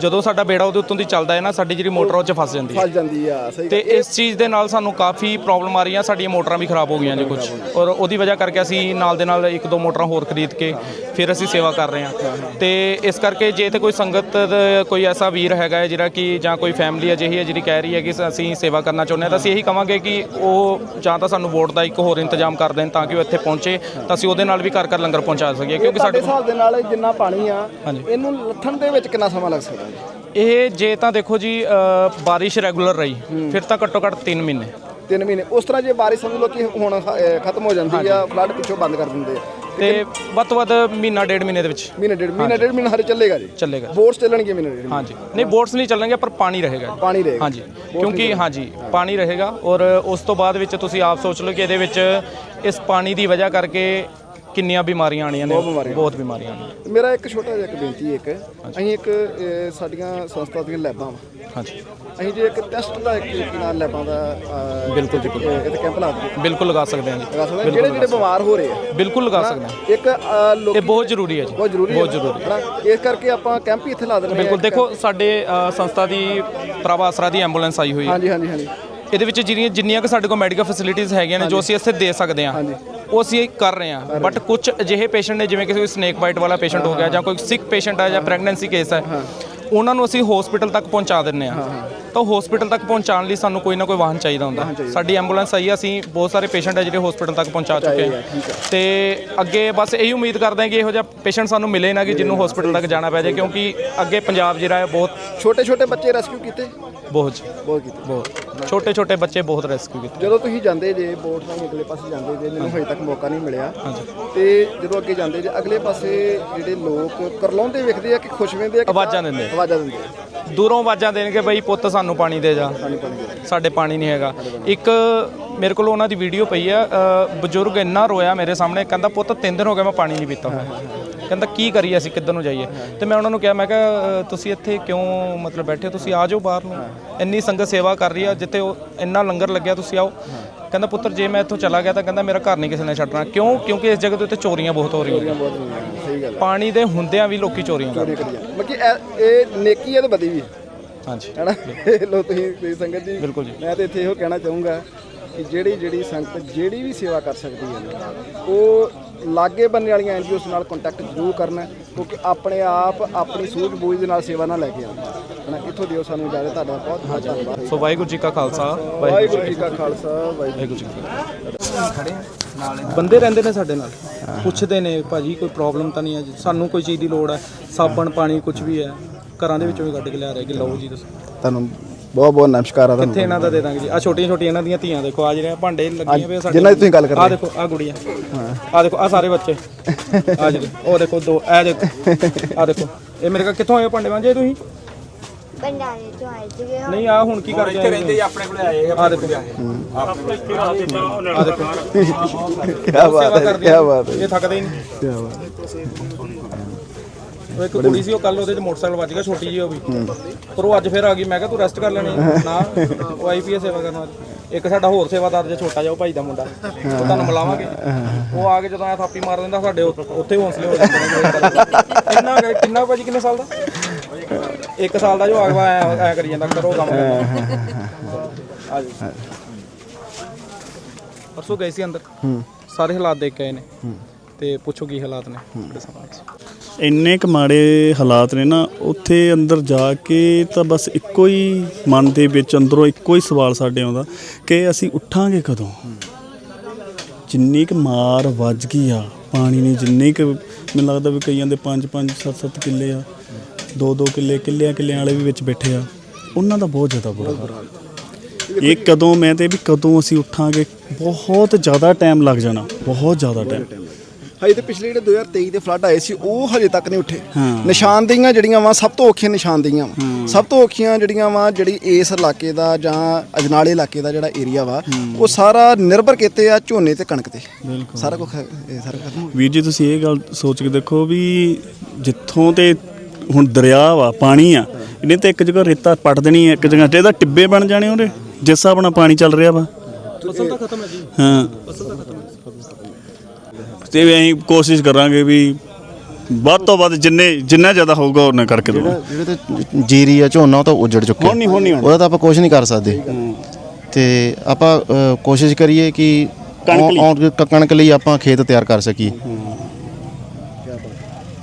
ਜਦੋਂ ਸਾਡਾ ਬੇੜਾ ਉਹਦੇ ਉੱਤੋਂ ਦੀ ਚੱਲਦਾ ਹੈ ਨਾ ਸਾਡੀ ਜਿਹੜੀ ਮੋਟਰ ਉਹ 'ਚ ਫਸ ਜਾਂਦੀ ਹੈ। ਫਸ ਜਾਂਦੀ ਆ ਸਹੀ ਤੇ ਇਸ ਚੀਜ਼ ਦੇ ਨਾਲ ਸਾਨੂੰ ਕਾਫੀ ਪ੍ਰੋਬਲਮ ਆ ਰਹੀਆਂ ਸਾਡੀਆਂ ਮੋਟਰਾਂ ਵੀ ਖਰਾਬ ਹੋ ਗਈਆਂ ਜੀ ਕੁਝ ਔਰ ਉਹਦੀ ਵਜ੍ਹਾ ਕਰਕੇ ਅਸੀਂ ਨਾਲ ਦੇ ਨਾਲ ਇੱਕ ਦੋ ਮੋਟਰਾਂ ਹੋਰ ਖਰੀਦ ਕੇ ਫਿਰ ਅਸੀਂ ਸੇਵਾ ਕਰ ਰਹੇ ਹਾਂ। ਤੇ ਇਸ ਕਰਕੇ ਜੇ ਤੇ ਕੋਈ ਸੰਗਤ ਦਾ ਕੋਈ ਐਸਾ ਵੀਰ ਹੈਗਾ ਹੈ ਜਿਹੜਾ ਕਿ ਜਾਂ ਕੋਈ ਫੈਮਿਲੀ ਅਜਿਹੀ ਹੈ ਜਿਹੜੀ ਕਹਿ ਰਹੀ ਹੈ ਕਿ ਅਸੀਂ ਸੇਵਾ ਕਰਨਾ ਚਾਹੁੰਦੇ ਹਾਂ ਤਾਂ ਅਸੀਂ ਇਹੀ ਕਵਾਂਗੇ ਕਿ ਉਹ ਜਾਂ ਤਾਂ ਸਾਨੂੰ ਵੋਟ ਦਾ ਇੱਕ ਹੋਰ ਇੰਤਜ਼ਾਮ ਕਰ ਦੇਣ ਤਾਂ ਕਿ ਉਹ ਇੱਥੇ ਪਹੁੰਚੇ ਤਾਂ ਅਸੀਂ ਉਹਦੇ ਨਾਲ ਵੀ ਘਰ ਘਰ ਲੰਗਰ ਪਹੁੰਚਾ ਸਕੀਏ ਕਿਉਂਕਿ ਸਾਡੇ ਹਿਸਾਬ ਦੇ ਨਾਲ ਜਿੰਨਾ ਪਾਣੀ ਆ। ਇਹਨੂੰ ਲੱਥਣ ਦੇ ਵਿੱਚ ਕਿੰਨਾ ਸਮਾਂ ਲੱਗ ਸਕਦਾ ਇਹ ਜੇ ਤਾਂ ਦੇਖੋ ਜੀ ਬਾਰਿਸ਼ ਰੈਗੂਲਰ ਰਹੀ ਫਿਰ ਤਾਂ ਘੱਟੋ ਘੱਟ 3 ਮਹੀਨੇ। ਤਿੰਨ ਮਹੀਨੇ। ਉਸ ਤਰ੍ਹਾਂ ਜੇ ਬਾਰਿਸ਼ ਸਮਝ ਲਓ ਕਿ ਹੁਣ ਖਤਮ ਹੋ ਜਾਂਦੀ ਆ ਫਲੱਡ ਪਿੱਛੋਂ ਬੰਦ ਕਰ ਦਿੰਦੇ ਆ। ਤੇ ਵੱਧ ਤੋਂ ਵੱਧ ਮਹੀਨਾ ਡੇਢ ਮਹੀਨੇ ਦੇ ਵਿੱਚ। ਮਹੀਨੇ ਡੇਢ ਮਹੀਨੇ ਡੇਢ ਮਹੀਨੇ ਹਰੇ ਚੱਲੇਗਾ ਜੀ? ਚੱਲੇਗਾ। ਬੋਟਸ ਚੱਲਣਗੇ ਮਹੀਨੇ ਡੇਢ ਮਹੀਨੇ। ਹਾਂਜੀ। ਨਹੀਂ ਬੋਟਸ ਨਹੀਂ ਚੱਲਣਗੇ ਪਰ ਪਾਣੀ ਰਹੇਗਾ। ਪਾਣੀ ਰਹੇਗਾ। ਹਾਂਜੀ। ਕਿਉਂਕਿ ਹਾਂਜੀ ਪਾਣੀ ਰਹੇਗਾ ਔਰ ਉਸ ਤੋਂ ਬਾਅਦ ਵਿੱਚ ਤੁਸੀਂ ਆਪ ਸੋਚ ਲਓ ਕਿ ਇਹਦੇ ਵਿੱਚ ਇਸ ਪਾਣੀ ਦੀ ਵਜ੍ਹਾ ਕਰਕੇ ਕਿੰਨੀਆਂ ਬਿਮਾਰੀਆਂ ਆਣੀਆਂ ਨੇ? ਬਹੁਤ ਬਿਮਾਰੀਆਂ ਆਣੀਆਂ ਮੇਰਾ ਇੱਕ ਛੋਟਾ ਜਿਹਾ ਇੱਕ ਬੇਨਤੀ ਹੈ ਇੱਕ। ਅਸੀਂ ਇੱਕ ਅਹ, ਸਾਡੀਆਂ ਸੰਸਥਾ ਦੀਆਂ ਲੈਬਾਂ ਵਾ। ਹਾਂਜੀ। ਅਸੀਂ ਜੇ ਇੱਕ ਟੈਸਟ ਦਾ ਇੱਕ ਨਾਲ ਲੈਬਾਂ ਦਾ ਬਿਲਕੁਲ ਇੱਥੇ ਕੈਂਪ ਲਾ ਦਈਏ। ਬਿਲਕੁਲ ਲਗਾ ਸਕਦੇ ਹਾਂ ਜੀ। ਲਗਾ ਸਕਦੇ ਹਾਂ। ਜਿਹੜੇ ਜਿਹੜੇ ਬਿਮਾਰ ਹੋ ਰਹੇ ਆ। ਬਿਲਕੁਲ ਲਗਾ ਸਕਦੇ ਹਾਂ। ਇੱਕ ਅਹ, ਲੋਕ ਇਹ ਬਹੁਤ ਜ਼ਰੂਰੀ ਹੈ ਜੀ। ਬਹੁਤ ਜ਼ਰੂਰੀ ਬਹੁਤ ਜ਼ਰੂਰੀ ਹੈ। ਨਾ? ਇਸ ਕਰਕੇ ਆਪਾਂ ਕੈਂਪ ਹੀ ਇੱਥੇ ਲਾ ਦਿੰਦੇ ਬਿਲਕੁਲ। ਦੇਖੋ ਸਾਡੇ ਅ, ਸੰਸਥਾ ਦੀ ਪ੍ਰਭ ਆਸਰਾ ਦੀ ਐਂਬੂਲੈਂਸ ਆਈ ਹੋਈ ਹੈ। ਹਾਂਜੀ ਹਾਂਜੀ ਹਾਂਜੀ। ਇਹਦੇ ਵਿੱਚ ਜਿਹੜੀਆਂ ਜਿੰਨੀਆਂ ਕਿ ਸਾਡੇ ਕੋਲ ਮੈਡੀਕਲ ਫੈਸਿਲਿਟੀਜ਼ ਹੈਗੀਆਂ ਨੇ ਜੋ ਅਸੀਂ ਇੱਥੇ ਦੇ ਸਕਦੇ ਹਾਂ। ਉਹ ਅਸੀਂ ਕਰ ਰਹੇ ਹਾਂ। ਬਟ ਕੁਝ ਅਜਿਹੇ ਪੇਸ਼ੈਂਟ ਨੇ ਜਿਵੇਂ ਕਿ ਕੋਈ ਸਨੇਕ ਬਾਈਟ ਵਾਲਾ ਪੇਸ਼ੈਂਟ ਹੋ ਗਿਆ ਜਾਂ ਕੋਈ ਸਿਕ ਪੇਸ਼ੈਂਟ ਹੈ ਜਾਂ ਪ੍ਰੈਗਨੈਂਸੀ ਕੇਸ ਹੈ। ਉਹਨਾਂ ਨੂੰ ਅਸੀਂ ਹਸਪੀਟਲ ਤੱਕ ਪਹੁੰਚਾ ਦਿੰਨੇ ਆ ਤਾਂ ਹਸਪੀਟਲ ਤੱਕ ਪਹੁੰਚਾਉਣ ਲਈ ਸਾਨੂੰ ਕੋਈ ਨਾ ਕੋਈ ਵਾਹਨ ਚਾਹੀਦਾ ਹੁੰਦਾ। ਸਾਡੀ ਐਂਬੂਲੈਂਸ ਆਈ ਆ ਅਸੀਂ ਬਹੁਤ ਸਾਰੇ ਪੇਸ਼ੈਂਟ ਹੈ ਜਿਹੜੇ ਹਸਪੀਟਲ ਤੱਕ ਪਹੁੰਚਾ ਚੁੱਕੇ ਹਾਂ। ਤੇ ਅੱਗੇ ਬਸ ਇਹੀ ਉਮੀਦ ਕਰਦੇ ਹਾਂ ਕਿ ਇਹੋ ਜਿਹਾ ਪੇਸ਼ੈਂਟ ਸਾਨੂੰ ਮਿਲੇ ਨਾ ਕਿ ਜਿਹਨੂੰ ਹਸਪੀਟਲ ਤੱਕ ਜਾਣਾ ਪੈ ਜਾਏ ਕਿਉਂਕਿ ਅੱਗੇ ਪੰਜਾਬ ਜਿਹੜਾ ਹੈ ਬਹੁਤ ਛੋਟੇ ਛੋਟੇ ਬੱਚੇ ਰੈਸਕਿਊ ਕੀਤੇ? ਬਹੁਤ ਬਹੁਤ ਕੀਤੇ। ਬਹੁਤ। ਛੋਟੇ ਛੋਟੇ ਬੱਚੇ ਬਹੁਤ ਰੈਸਕਿਊ ਕੀਤੇ। ਜਦੋਂ ਤੁਸੀਂ ਜਾਂਦੇ ਜੇ ਬੋਟ ਨਾਲ ਅਗਲੇ ਪਾਸੇ ਜਾਂਦੇ ਜੇ ਮੈਨੂੰ ਹਜੇ। ਤੱਕ ਮੌਕਾ ਨਹੀਂ ਮਿਲਿਆ। ਤੇ ਜਦੋਂ ਅੱਗੇ ਜਾਂਦੇ ਜੇ ਅਗਲੇ ਪਾਸੇ ਜਿਹੜੇ ਲੋਕ ਕਰਲਾਉਂਦੇ ਵੇਖਦੇ ਆ ਕਿ ਖੁਸ਼ ਵੇਂਦੇ ਆ ਆਵਾਜ਼ਾਂ ਦਿੰਦੇ। ਆਵਾਜ਼ਾਂ ਦਿੰਦੇ ਆ। ਦੂਰੋਂ ਆਵਾਜ਼ਾਂ ਦੇਣਗੇ ਬਈ ਪੁੱਤ ਸਾਨੂੰ ਪਾਣੀ ਦੇ ਜਾ। ਸਾਡੇ ਪਾਣੀ ਨਹੀਂ ਹੈਗਾ। ਇੱਕ ਮੇਰੇ ਕੋਲ ਉਹਨਾਂ ਦੀ ਵੀਡੀਓ ਪਈ ਆ ਅ, ਬਜ਼ੁਰਗ ਇੰਨਾ ਰੋਇਆ ਮੇਰੇ ਸਾਹਮਣੇ ਕਹਿੰਦਾ ਪੁੱਤ ਤਿੰਨ ਦਿਨ ਹੋ ਗਏ ਮੈਂ ਪਾਣੀ ਨਹੀਂ ਪੀਤਾ ਹੋਇਆ ਕਹਿੰਦਾ ਕੀ ਕਰੀਏ ਅਸੀਂ ਕਿੱਧਰ ਨੂੰ ਜਾਈਏ? ਤੇ ਮੈਂ ਉਹਨਾਂ ਨੂੰ ਕਿਹਾ ਮੈਂ ਕਿਹਾ ਅ, ਤੁਸੀਂ ਇੱਥੇ ਕਿਉਂ ਮਤਲਬ ਬੈਠੇ ਹੋ? ਤੁਸੀਂ ਆ ਜਾਓ ਬਾਹਰ ਨੂੰ। ਇੰਨੀ ਸੰਗਤ ਸੇਵਾ ਕਰ ਰਹੀ ਆ ਜਿੱਥੇ ਉਹ ਇੰਨਾ ਲੰਗਰ ਲੱਗਿਆ ਤੁਸੀਂ ਆਓ। ਕਹਿੰਦਾ ਪੁੱਤਰ ਜੇ ਮੈਂ ਇੱਥੋਂ ਚਲਾ ਗਿਆ ਤਾਂ ਕਹਿੰਦਾ ਮੇਰਾ ਘਰ ਨਹੀਂ ਕਿਸੇ ਨੇ ਛੱਡਣਾ। ਕਿਉਂ? ਕਿਉਂਕਿ ਇਸ ਜਗ੍ਹਾ ਦੇ ਉੱਤੇ ਚੋਰੀਆਂ ਬਹੁਤ ਹੋ ਰਹੀਆਂ। ਸਹੀ ਗੱਲ ਪਾਣੀ ਦੇ ਹੁੰਦਿਆਂ ਵੀ ਲੋਕੀ ਚੋਰੀਆਂ ਕਰ ਰਹੇ ਮਤਲਬ ਕਿ ਇਹ- ਇਹ ਨੇਕੀ ਹੈ ਤੇ ਬਦੀ ਵੀ ਹੈ, ਹਾਂਜੀ। ਹੈਨਾ? ਲੋ ਤੁਸੀਂ ਤੁਸੀਂ ਸੰਗਤ ਜੀ। ਬਿਲਕੁਲ ਜੀ। ਮੈਂ ਤੇ ਇੱਥੇ ਇਹੋ ਕਹਿਣਾ ਚਾਹੂੰਗਾ ਕਿ ਜਿਹੜੀ ਜਿਹੜੀ ਸੰਗਤ ਜਿਹੜੀ ਵੀ ਸੇਵਾ ਕਰ ਸਕਦੀ ਹੈ ਨਾ, ਉਹ ਲਾਗੇ ਬੰਨੇ ਵਾਲੀਆਂ ਐਨਜੀਓਸ ਨਾਲ ਕੰਟੈਕਟ ਜ਼ਰੂਰ ਕਰਨਾ ਕਿਉਂਕਿ ਆਪਣੇ ਆਪ ਆਪਣੀ ਸੂਝ ਬੂਝ ਦੇ ਨਾਲ ਸੇਵਾ ਨਾ ਲੈ ਕੇ ਆਉਣਾ ਹੈਨਾ? ਇੱਥੋਂ ਦਿਓ ਸਾਨੂੰ ਇਜਾਜ਼ਤ ਤੁਹਾਡਾ ਬਹੁਤ ਬਹੁਤ ਧੰਨਵਾਦ। ਸੋ ਵਾਹਿਗੁਰੂ ਜੀ ਕਾ ਖਾਲਸਾ ਵਾਹਿਗੁਰੂ ਵਾਹਿਗੁਰੂ ਜੀ ਕਾ ਖਾਲਸਾ ਵਾਹਿਗੁਰੂ ਵਾਹਿਗੁਰੂ ਜੀ ਕੀ ਫਤਿਹ। ਬੰਦੇ ਰਹਿੰਦੇ ਨੇ ਸਾਡੇ ਨਾਲ। ਪੁੱਛਦੇ ਨੇ ਭਾਜੀ ਕੋਈ ਪ੍ਰੋਬਲਮ ਤਾਂ ਨਹੀਂ ਹੈ? ਜੀ ਸਾਨੂੰ ਕੋਈ ਚੀਜ਼ ਦੀ ਲੋੜ ਹੈ? ਸਾਬਣ ਪਾਣੀ ਕੁਝ ਵੀ ਹੈ? ਘਰਾਂ ਦੇ ਵਿੱਚੋਂ ਵੀ ਕੱਢ ਕੇ ਲਿਆ ਰਹੇ ਕਿ ਲਓ ਜੀ ਦੱਸੋ। ਤੁਹਾਨੂੰ ਬਹੁਤ ਬਹੁਤ ਨਮਸਕਾਰ ਆ ਕਿੱਥੇ ਇਹਨਾਂ ਦਾ ਦੇ ਦਾਂਗੇ ਜੀ? ਆ ਛੋਟੀਆਂ ਛੋਟੀਆਂ ਇਹਨਾਂ ਦੀਆਂ ਧੀਆਂ ਦੇਖੋ ਆ ਜਿਹੜੇ ਭਾਂਡੇ ਲੱਗੀਆਂ ਪਏ ਸਾਡੇ ਜਿਨ੍ਹਾਂ ਦੀ ਤੁਸੀਂ ਗੱਲ ਕਰ ਆ ਰਹੇ ਦੇਖੋ ਆ ਗੁੜੀਆਂ। ਆ ਦੇਖੋ ਆ ਸਾਰੇ ਬੱਚੇ। ਆ ਜਿਹੜੇ ਉਹ ਦੇਖੋ ਦੋ ਇਹ ਦੇਖੋ। ਆ ਦੇਖੋ ਇਹ ਮੇਰੇ ਕੋਲ ਕਿੱਥੋਂ ਆਏ ਹੋ ਭਾਂਡੇ ਵਾਂਝੇ ਤੁਸੀਂ? ਭੰਡਾਰੇ ਚੋਂ ਆਏ ਸੀਗੇ ਨਹੀਂ ਆ ਹੁਣ ਕੀ ਕਰਦੇ ਇੱਥੇ ਰਹਿੰਦੇ ਆਪਣੇ ਕੋਲ ਆਏ ਆ ਦੇਖੋ ਆ। ਦੇਖੋ। ਕੀ ਬਾਤ ਹੈ ਕੀ ਬਾਤ ਹੈ ਇਹ ਥੱਕਦੇ ਹੀ ਨਹੀਂ। ਕੀ ਬਾਤ ਉਹ ਇੱਕ ਕੁੜੀ ਸੀ ਉਹ ਕੱਲ ਉਹਦੇ ਚ ਮੋਟਰਸਾਈਕਲ ਵੱਜ ਗਿਆ ਛੋਟੀ ਜੀ ਉਹ ਵੀ। ਪਰ ਉਹ ਅੱਜ ਫਿਰ ਆ ਗਈ ਮੈਂ ਕਿਹਾ ਤੂੰ ਰੈਸਟ ਕਰ ਲੈਣੀ। ਨਾ ਉਹ ਆਈਪੀਐਸ ਸੇਵਾ ਕਰਨ ਵਾਲੀ। ਇੱਕ ਸਾਡਾ ਹੋਰ ਸੇਵਾਦਾਰ ਜੇ ਛੋਟਾ ਜਿਹਾ ਉਹ ਭਾਈ ਦਾ ਮੁੰਡਾ। ਉਹ ਤੁਹਾਨੂੰ ਮਿਲਾਵਾਂਗੇ। ਉਹ ਆ ਕੇ ਜਦੋਂ ਆ ਥਾਪੀ ਮਾਰ ਦਿੰਦਾ ਸਾਡੇ ਉੱਥੇ ਉੱਥੇ ਹੌਸਲੇ ਹੋ ਜਾਂਦੇ ਨੇ ਕਿੰਨਾ ਕੁ- ਕਿੰਨਾ ਭਾਜੀ ਕਿੰਨੇ ਸਾਲ ਦਾ? ਇੱਕ ਸਾਲ ਦਾ ਜੋ ਗਿਆ ਐ ਐ ਕਰੀ ਜਾਂਦਾ ਕਰੋ ਕੰਮ। ਆ ਜੀ। ਪਰਸੋਂ ਗਏ ਸੀ ਅੰਦਰ। ਸਾਰੇ ਹਾਲਾਤ ਦੇਖ ਕੇ ਆਏ ਨੇ। ਤੇ ਪੁੱਛੋ ਕੀ ਹਾਲਾਤ ਨੇ ਸਾਡੇ ਇੰਨੇ ਕੁ ਮਾੜੇ ਹਾਲਾਤ ਨੇ ਨਾ ਉੱਥੇ ਅੰਦਰ ਜਾ ਕੇ ਤਾਂ ਬਸ ਇੱਕੋ ਹੀ ਮਨ ਦੇ ਵਿੱਚ ਅੰਦਰੋਂ ਇੱਕੋ ਹੀ ਸਵਾਲ ਸਾਡੇ ਆਉਂਦਾ ਕਿ ਅਸੀਂ ਉੱਠਾਂਗੇ ਕਦੋਂ? ਜਿੰਨੀ ਕੁ ਮਾਰ ਵੱਜ ਗਈ ਆ ਪਾਣੀ ਨੇ ਜਿੰਨੀ ਕੁ ਮੈਨੂੰ ਲੱਗਦਾ ਵੀ ਕਈਆਂ ਦੇ 5 5 7 7 ਕਿੱਲੇ ਆ। 2 2 ਕਿੱਲੇ ਕਿੱਲਿਆਂ ਕਿੱਲਿਆਂ ਵਾਲੇ ਵੀ ਵਿੱਚ ਬੈਠੇ ਆ। ਉਹਨਾਂ ਦਾ ਬਹੁਤ ਜ਼ਿਆਦਾ ਬੁਰਾ ਹਾਲ। ਇਹ ਕਦੋਂ ਮੈਂ ਤੇ ਵੀ ਕਦੋਂ ਅਸੀਂ ਉੱਠਾਂਗੇ ਬਹੁਤ ਜ਼ਿਆਦਾ ਟਾਈਮ ਲੱਗ ਜਾਣਾ ਬਹੁਤ ਜ਼ਿਆਦਾ ਟਾਈਮ ਹਜੇ ਤੇ ਪਿਛਲੇ ਜਿਹੜੇ 2023 ਦੇ ਫਲੱਡ ਆਏ ਸੀ ਉਹ ਹਜੇ ਤੱਕ ਨਹੀਂ ਉੱਠੇ। ਨਿਸ਼ਾਨਦੇਹੀਆਂ ਜਿਹੜੀਆਂ ਵਾ ਸਭ ਤੋਂ ਔਖੀਆਂ ਨਿਸ਼ਾਨਦੇਹੀਆਂ ਵਾ। ਸਭ ਤੋਂ ਔਖੀਆਂ ਜਿਹੜੀਆਂ ਵਾ ਜਿਹੜੀ ਇਸ ਇਲਾਕੇ ਦਾ ਜਾਂ ਅਜਨਾਲੇ ਇਲਾਕੇ ਦਾ ਜਿਹੜਾ ਏਰੀਆ ਵਾ ਉਹ ਸਾਰਾ ਨਿਰਭਰ ਕੀਤੇ ਆ ਝੋਨੇ ਤੇ ਕਣਕ ਤੇ। ਸਾਰਾ ਕੁਝ ਇਹ ਸਾਰਾ ਵੀਰ ਜੀ ਤੁਸੀਂ ਇਹ ਗੱਲ ਸੋਚ ਕੇ ਦੇਖੋ ਵੀ ਜਿੱਥੋਂ ਤੇ ਹੁਣ ਦਰਿਆ ਵਾ ਪਾਣੀ ਆ ਇਹਨੇ ਤੇ ਇੱਕ ਜਗ੍ਹਾ ਰੇਤਾ ਪੱਟ ਦੇਣੀ ਹੈ ਇੱਕ ਜਗ੍ਹਾ ਤੇ ਇਹਦਾ ਟਿੱਬੇ ਬਣ ਜਾਣੇ ਉਹਦੇ ਜਿਸ ਹਿਸਾਬ ਨਾਲ ਪਾਣੀ ਚੱਲ ਰਿਹਾ ਵਾ। ਫਸਲ ਤਾਂ ਖਤਮ ਹੈ ਜੀ। ਹਾਂ। ਤੇ ਵੀ ਅਸੀਂ ਕੋਸ਼ਿਸ਼ ਕਰਾਂਗੇ ਵੀ ਵੱਧ ਤੋਂ ਵੱਧ ਜਿੰਨੇ ਜਿੰਨਾ ਜ਼ਿਆਦਾ ਹੋਊਗਾ ਉਹਨਾਂ ਕਰਕੇ ਦੋ ਜਿਹੜੇ ਤੇ ਜੀਰੀ ਆ ਝੋਨਾ ਉਹ ਤਾਂ ਉਜੜ ਚੁੱਕੇ ਹੁਣ ਨਹੀਂ ਹੁਣ ਨਹੀਂ ਹੋਣਾ। ਉਹਦਾ ਤਾਂ ਆਪਾਂ ਕੁਝ ਨਹੀਂ ਕਰ ਸਕਦੇ। ਤੇ ਆਪਾਂ ਅ, ਕੋਸ਼ਿਸ਼ ਕਰੀਏ ਕਿ ਕਣਕ ਲਈ। ਆਉਣ- ਆਉਣ- ਕਣਕ ਲਈ ਆਪਾਂ ਖੇਤ ਤਿਆਰ ਕਰ ਸਕੀਏ।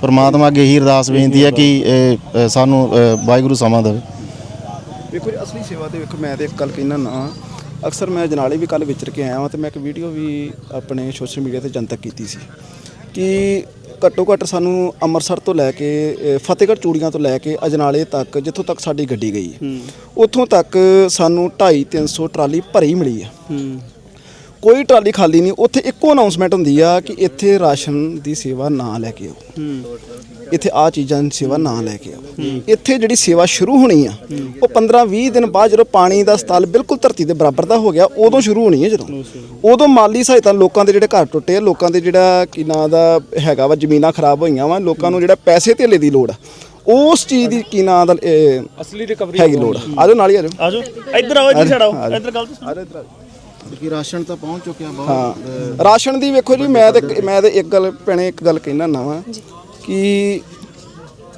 ਪਰਮਾਤਮਾ ਅੱਗੇ ਹੀ ਅਰਦਾਸ ਬੇਨਤੀ ਹੈ ਕਿ ਸਾਨੂੰ ਵਾਹਿਗੁਰੂ ਸਮਾਂ ਦੇਵੇ। ਵੇਖੋ ਜੀ ਅਸਲੀ ਸੇਵਾ ਤੇ ਵੇਖੋ ਮੈਂ ਤੇ ਇੱਕ ਗੱਲ ਕਹਿਣਾ ਨਾ ਅਕਸਰ ਮੈਂ ਜਨਾਲੇ ਵੀ ਕੱਲ ਵਿਚਰ ਕੇ ਆਇਆ ਹਾਂ ਤੇ ਮੈਂ ਇੱਕ ਵੀਡੀਓ ਵੀ ਆਪਣੇ ਸੋਸ਼ਲ ਮੀਡੀਆ ਤੇ ਜਨਤਕ ਕੀਤੀ ਸੀ ਕਿ ਘੱਟੋ ਘੱਟ ਸਾਨੂੰ ਅੰਮ੍ਰਿਤਸਰ ਤੋਂ ਲੈ ਕੇ ਫਤਿਹਗੜ੍ਹ ਚੂੜੀਆਂ ਤੋਂ ਲੈ ਕੇ ਅਜਨਾਲੇ ਤੱਕ ਜਿੱਥੋਂ ਤੱਕ ਸਾਡੀ ਗੱਡੀ ਗਈ ਹੈ ਉੱਥੋਂ ਤੱਕ ਸਾਨੂੰ 2.5 300 ਟਰਾਲੀ ਭਰੀ ਮਿਲੀ ਆ ਕੋਈ ਟਰਾਲੀ ਖਾਲੀ ਨਹੀਂ ਉੱਥੇ ਇੱਕੋ ਅਨਾਉਂਸਮੈਂਟ ਹੁੰਦੀ ਆ ਕਿ ਇੱਥੇ ਰਾਸ਼ਨ ਦੀ ਸੇਵਾ ਨਾ ਲੈ ਕੇ ਆਓ। ਇੱਥੇ ਆ ਚੀਜ਼ਾਂ ਦੀ ਸੇਵਾ ਨਾ ਲੈ ਕੇ ਆਓ। ਇੱਥੇ ਜਿਹੜੀ ਸੇਵਾ ਸ਼ੁਰੂ ਹੋਣੀ ਆ ਉਹ 15 20 ਦਿਨ ਬਾਅਦ ਜਦੋਂ ਪਾਣੀ ਦਾ ਸਤਲ ਬਿਲਕੁਲ ਧਰਤੀ ਦੇ ਬਰਾਬਰ ਦਾ ਹੋ ਗਿਆ ਉਦੋਂ ਸ਼ੁਰੂ ਹੋਣੀ ਹੈ ਜਦੋਂ। ਉਦੋਂ ਮਾਲੀ ਸਹਾਇਤਾ ਲੋਕਾਂ ਦੇ ਜਿਹੜੇ ਘਰ ਟੁੱਟੇ ਆ ਲੋਕਾਂ ਦੇ ਜਿਹੜਾ ਕੀ ਨਾਂ ਦਾ ਹੈਗਾ ਵਾ ਜ਼ਮੀਨਾਂ ਖਰਾਬ ਹੋਈਆਂ ਵਾ ਲੋਕਾਂ ਨੂੰ ਜਿਹੜਾ ਪੈਸੇ ਧੇਲੇ ਦੀ ਲੋੜ ਆ ਉਸ ਚੀਜ਼ ਦੀ ਕੀ ਨਾਂ ਦਾ ਅਸਲੀ ਰਿਕਵਰੀ ਹੈਗੀ ਲੋੜ ਆਜੋ ਨਾਲ ਹੀ ਆਜੋ। ਆਜੋ। ਇੱਧਰ ਆਓ ਇੱਧਰ ਛੜਾਓ ਇੱਧਰ ਗੱਲ ਆਜੋ ਇੱਧਰ ਆਜੋ। ਕਿ ਰਾਸ਼ਨ ਤਾਂ ਪਹੁੰਚ ਚੁੱਕਿਆ ਹਾਂ। ਰਾਸ਼ਨ ਦੀ ਵੇਖੋ ਜੀ ਮੈਂ ਤੇ ਮੈਂ ਤੇ ਇੱਕ ਗੱਲ ਭੈਣੇ ਇੱਕ ਗੱਲ ਕਹਿਣਾ ਨਾ ਵਾ ਕਿ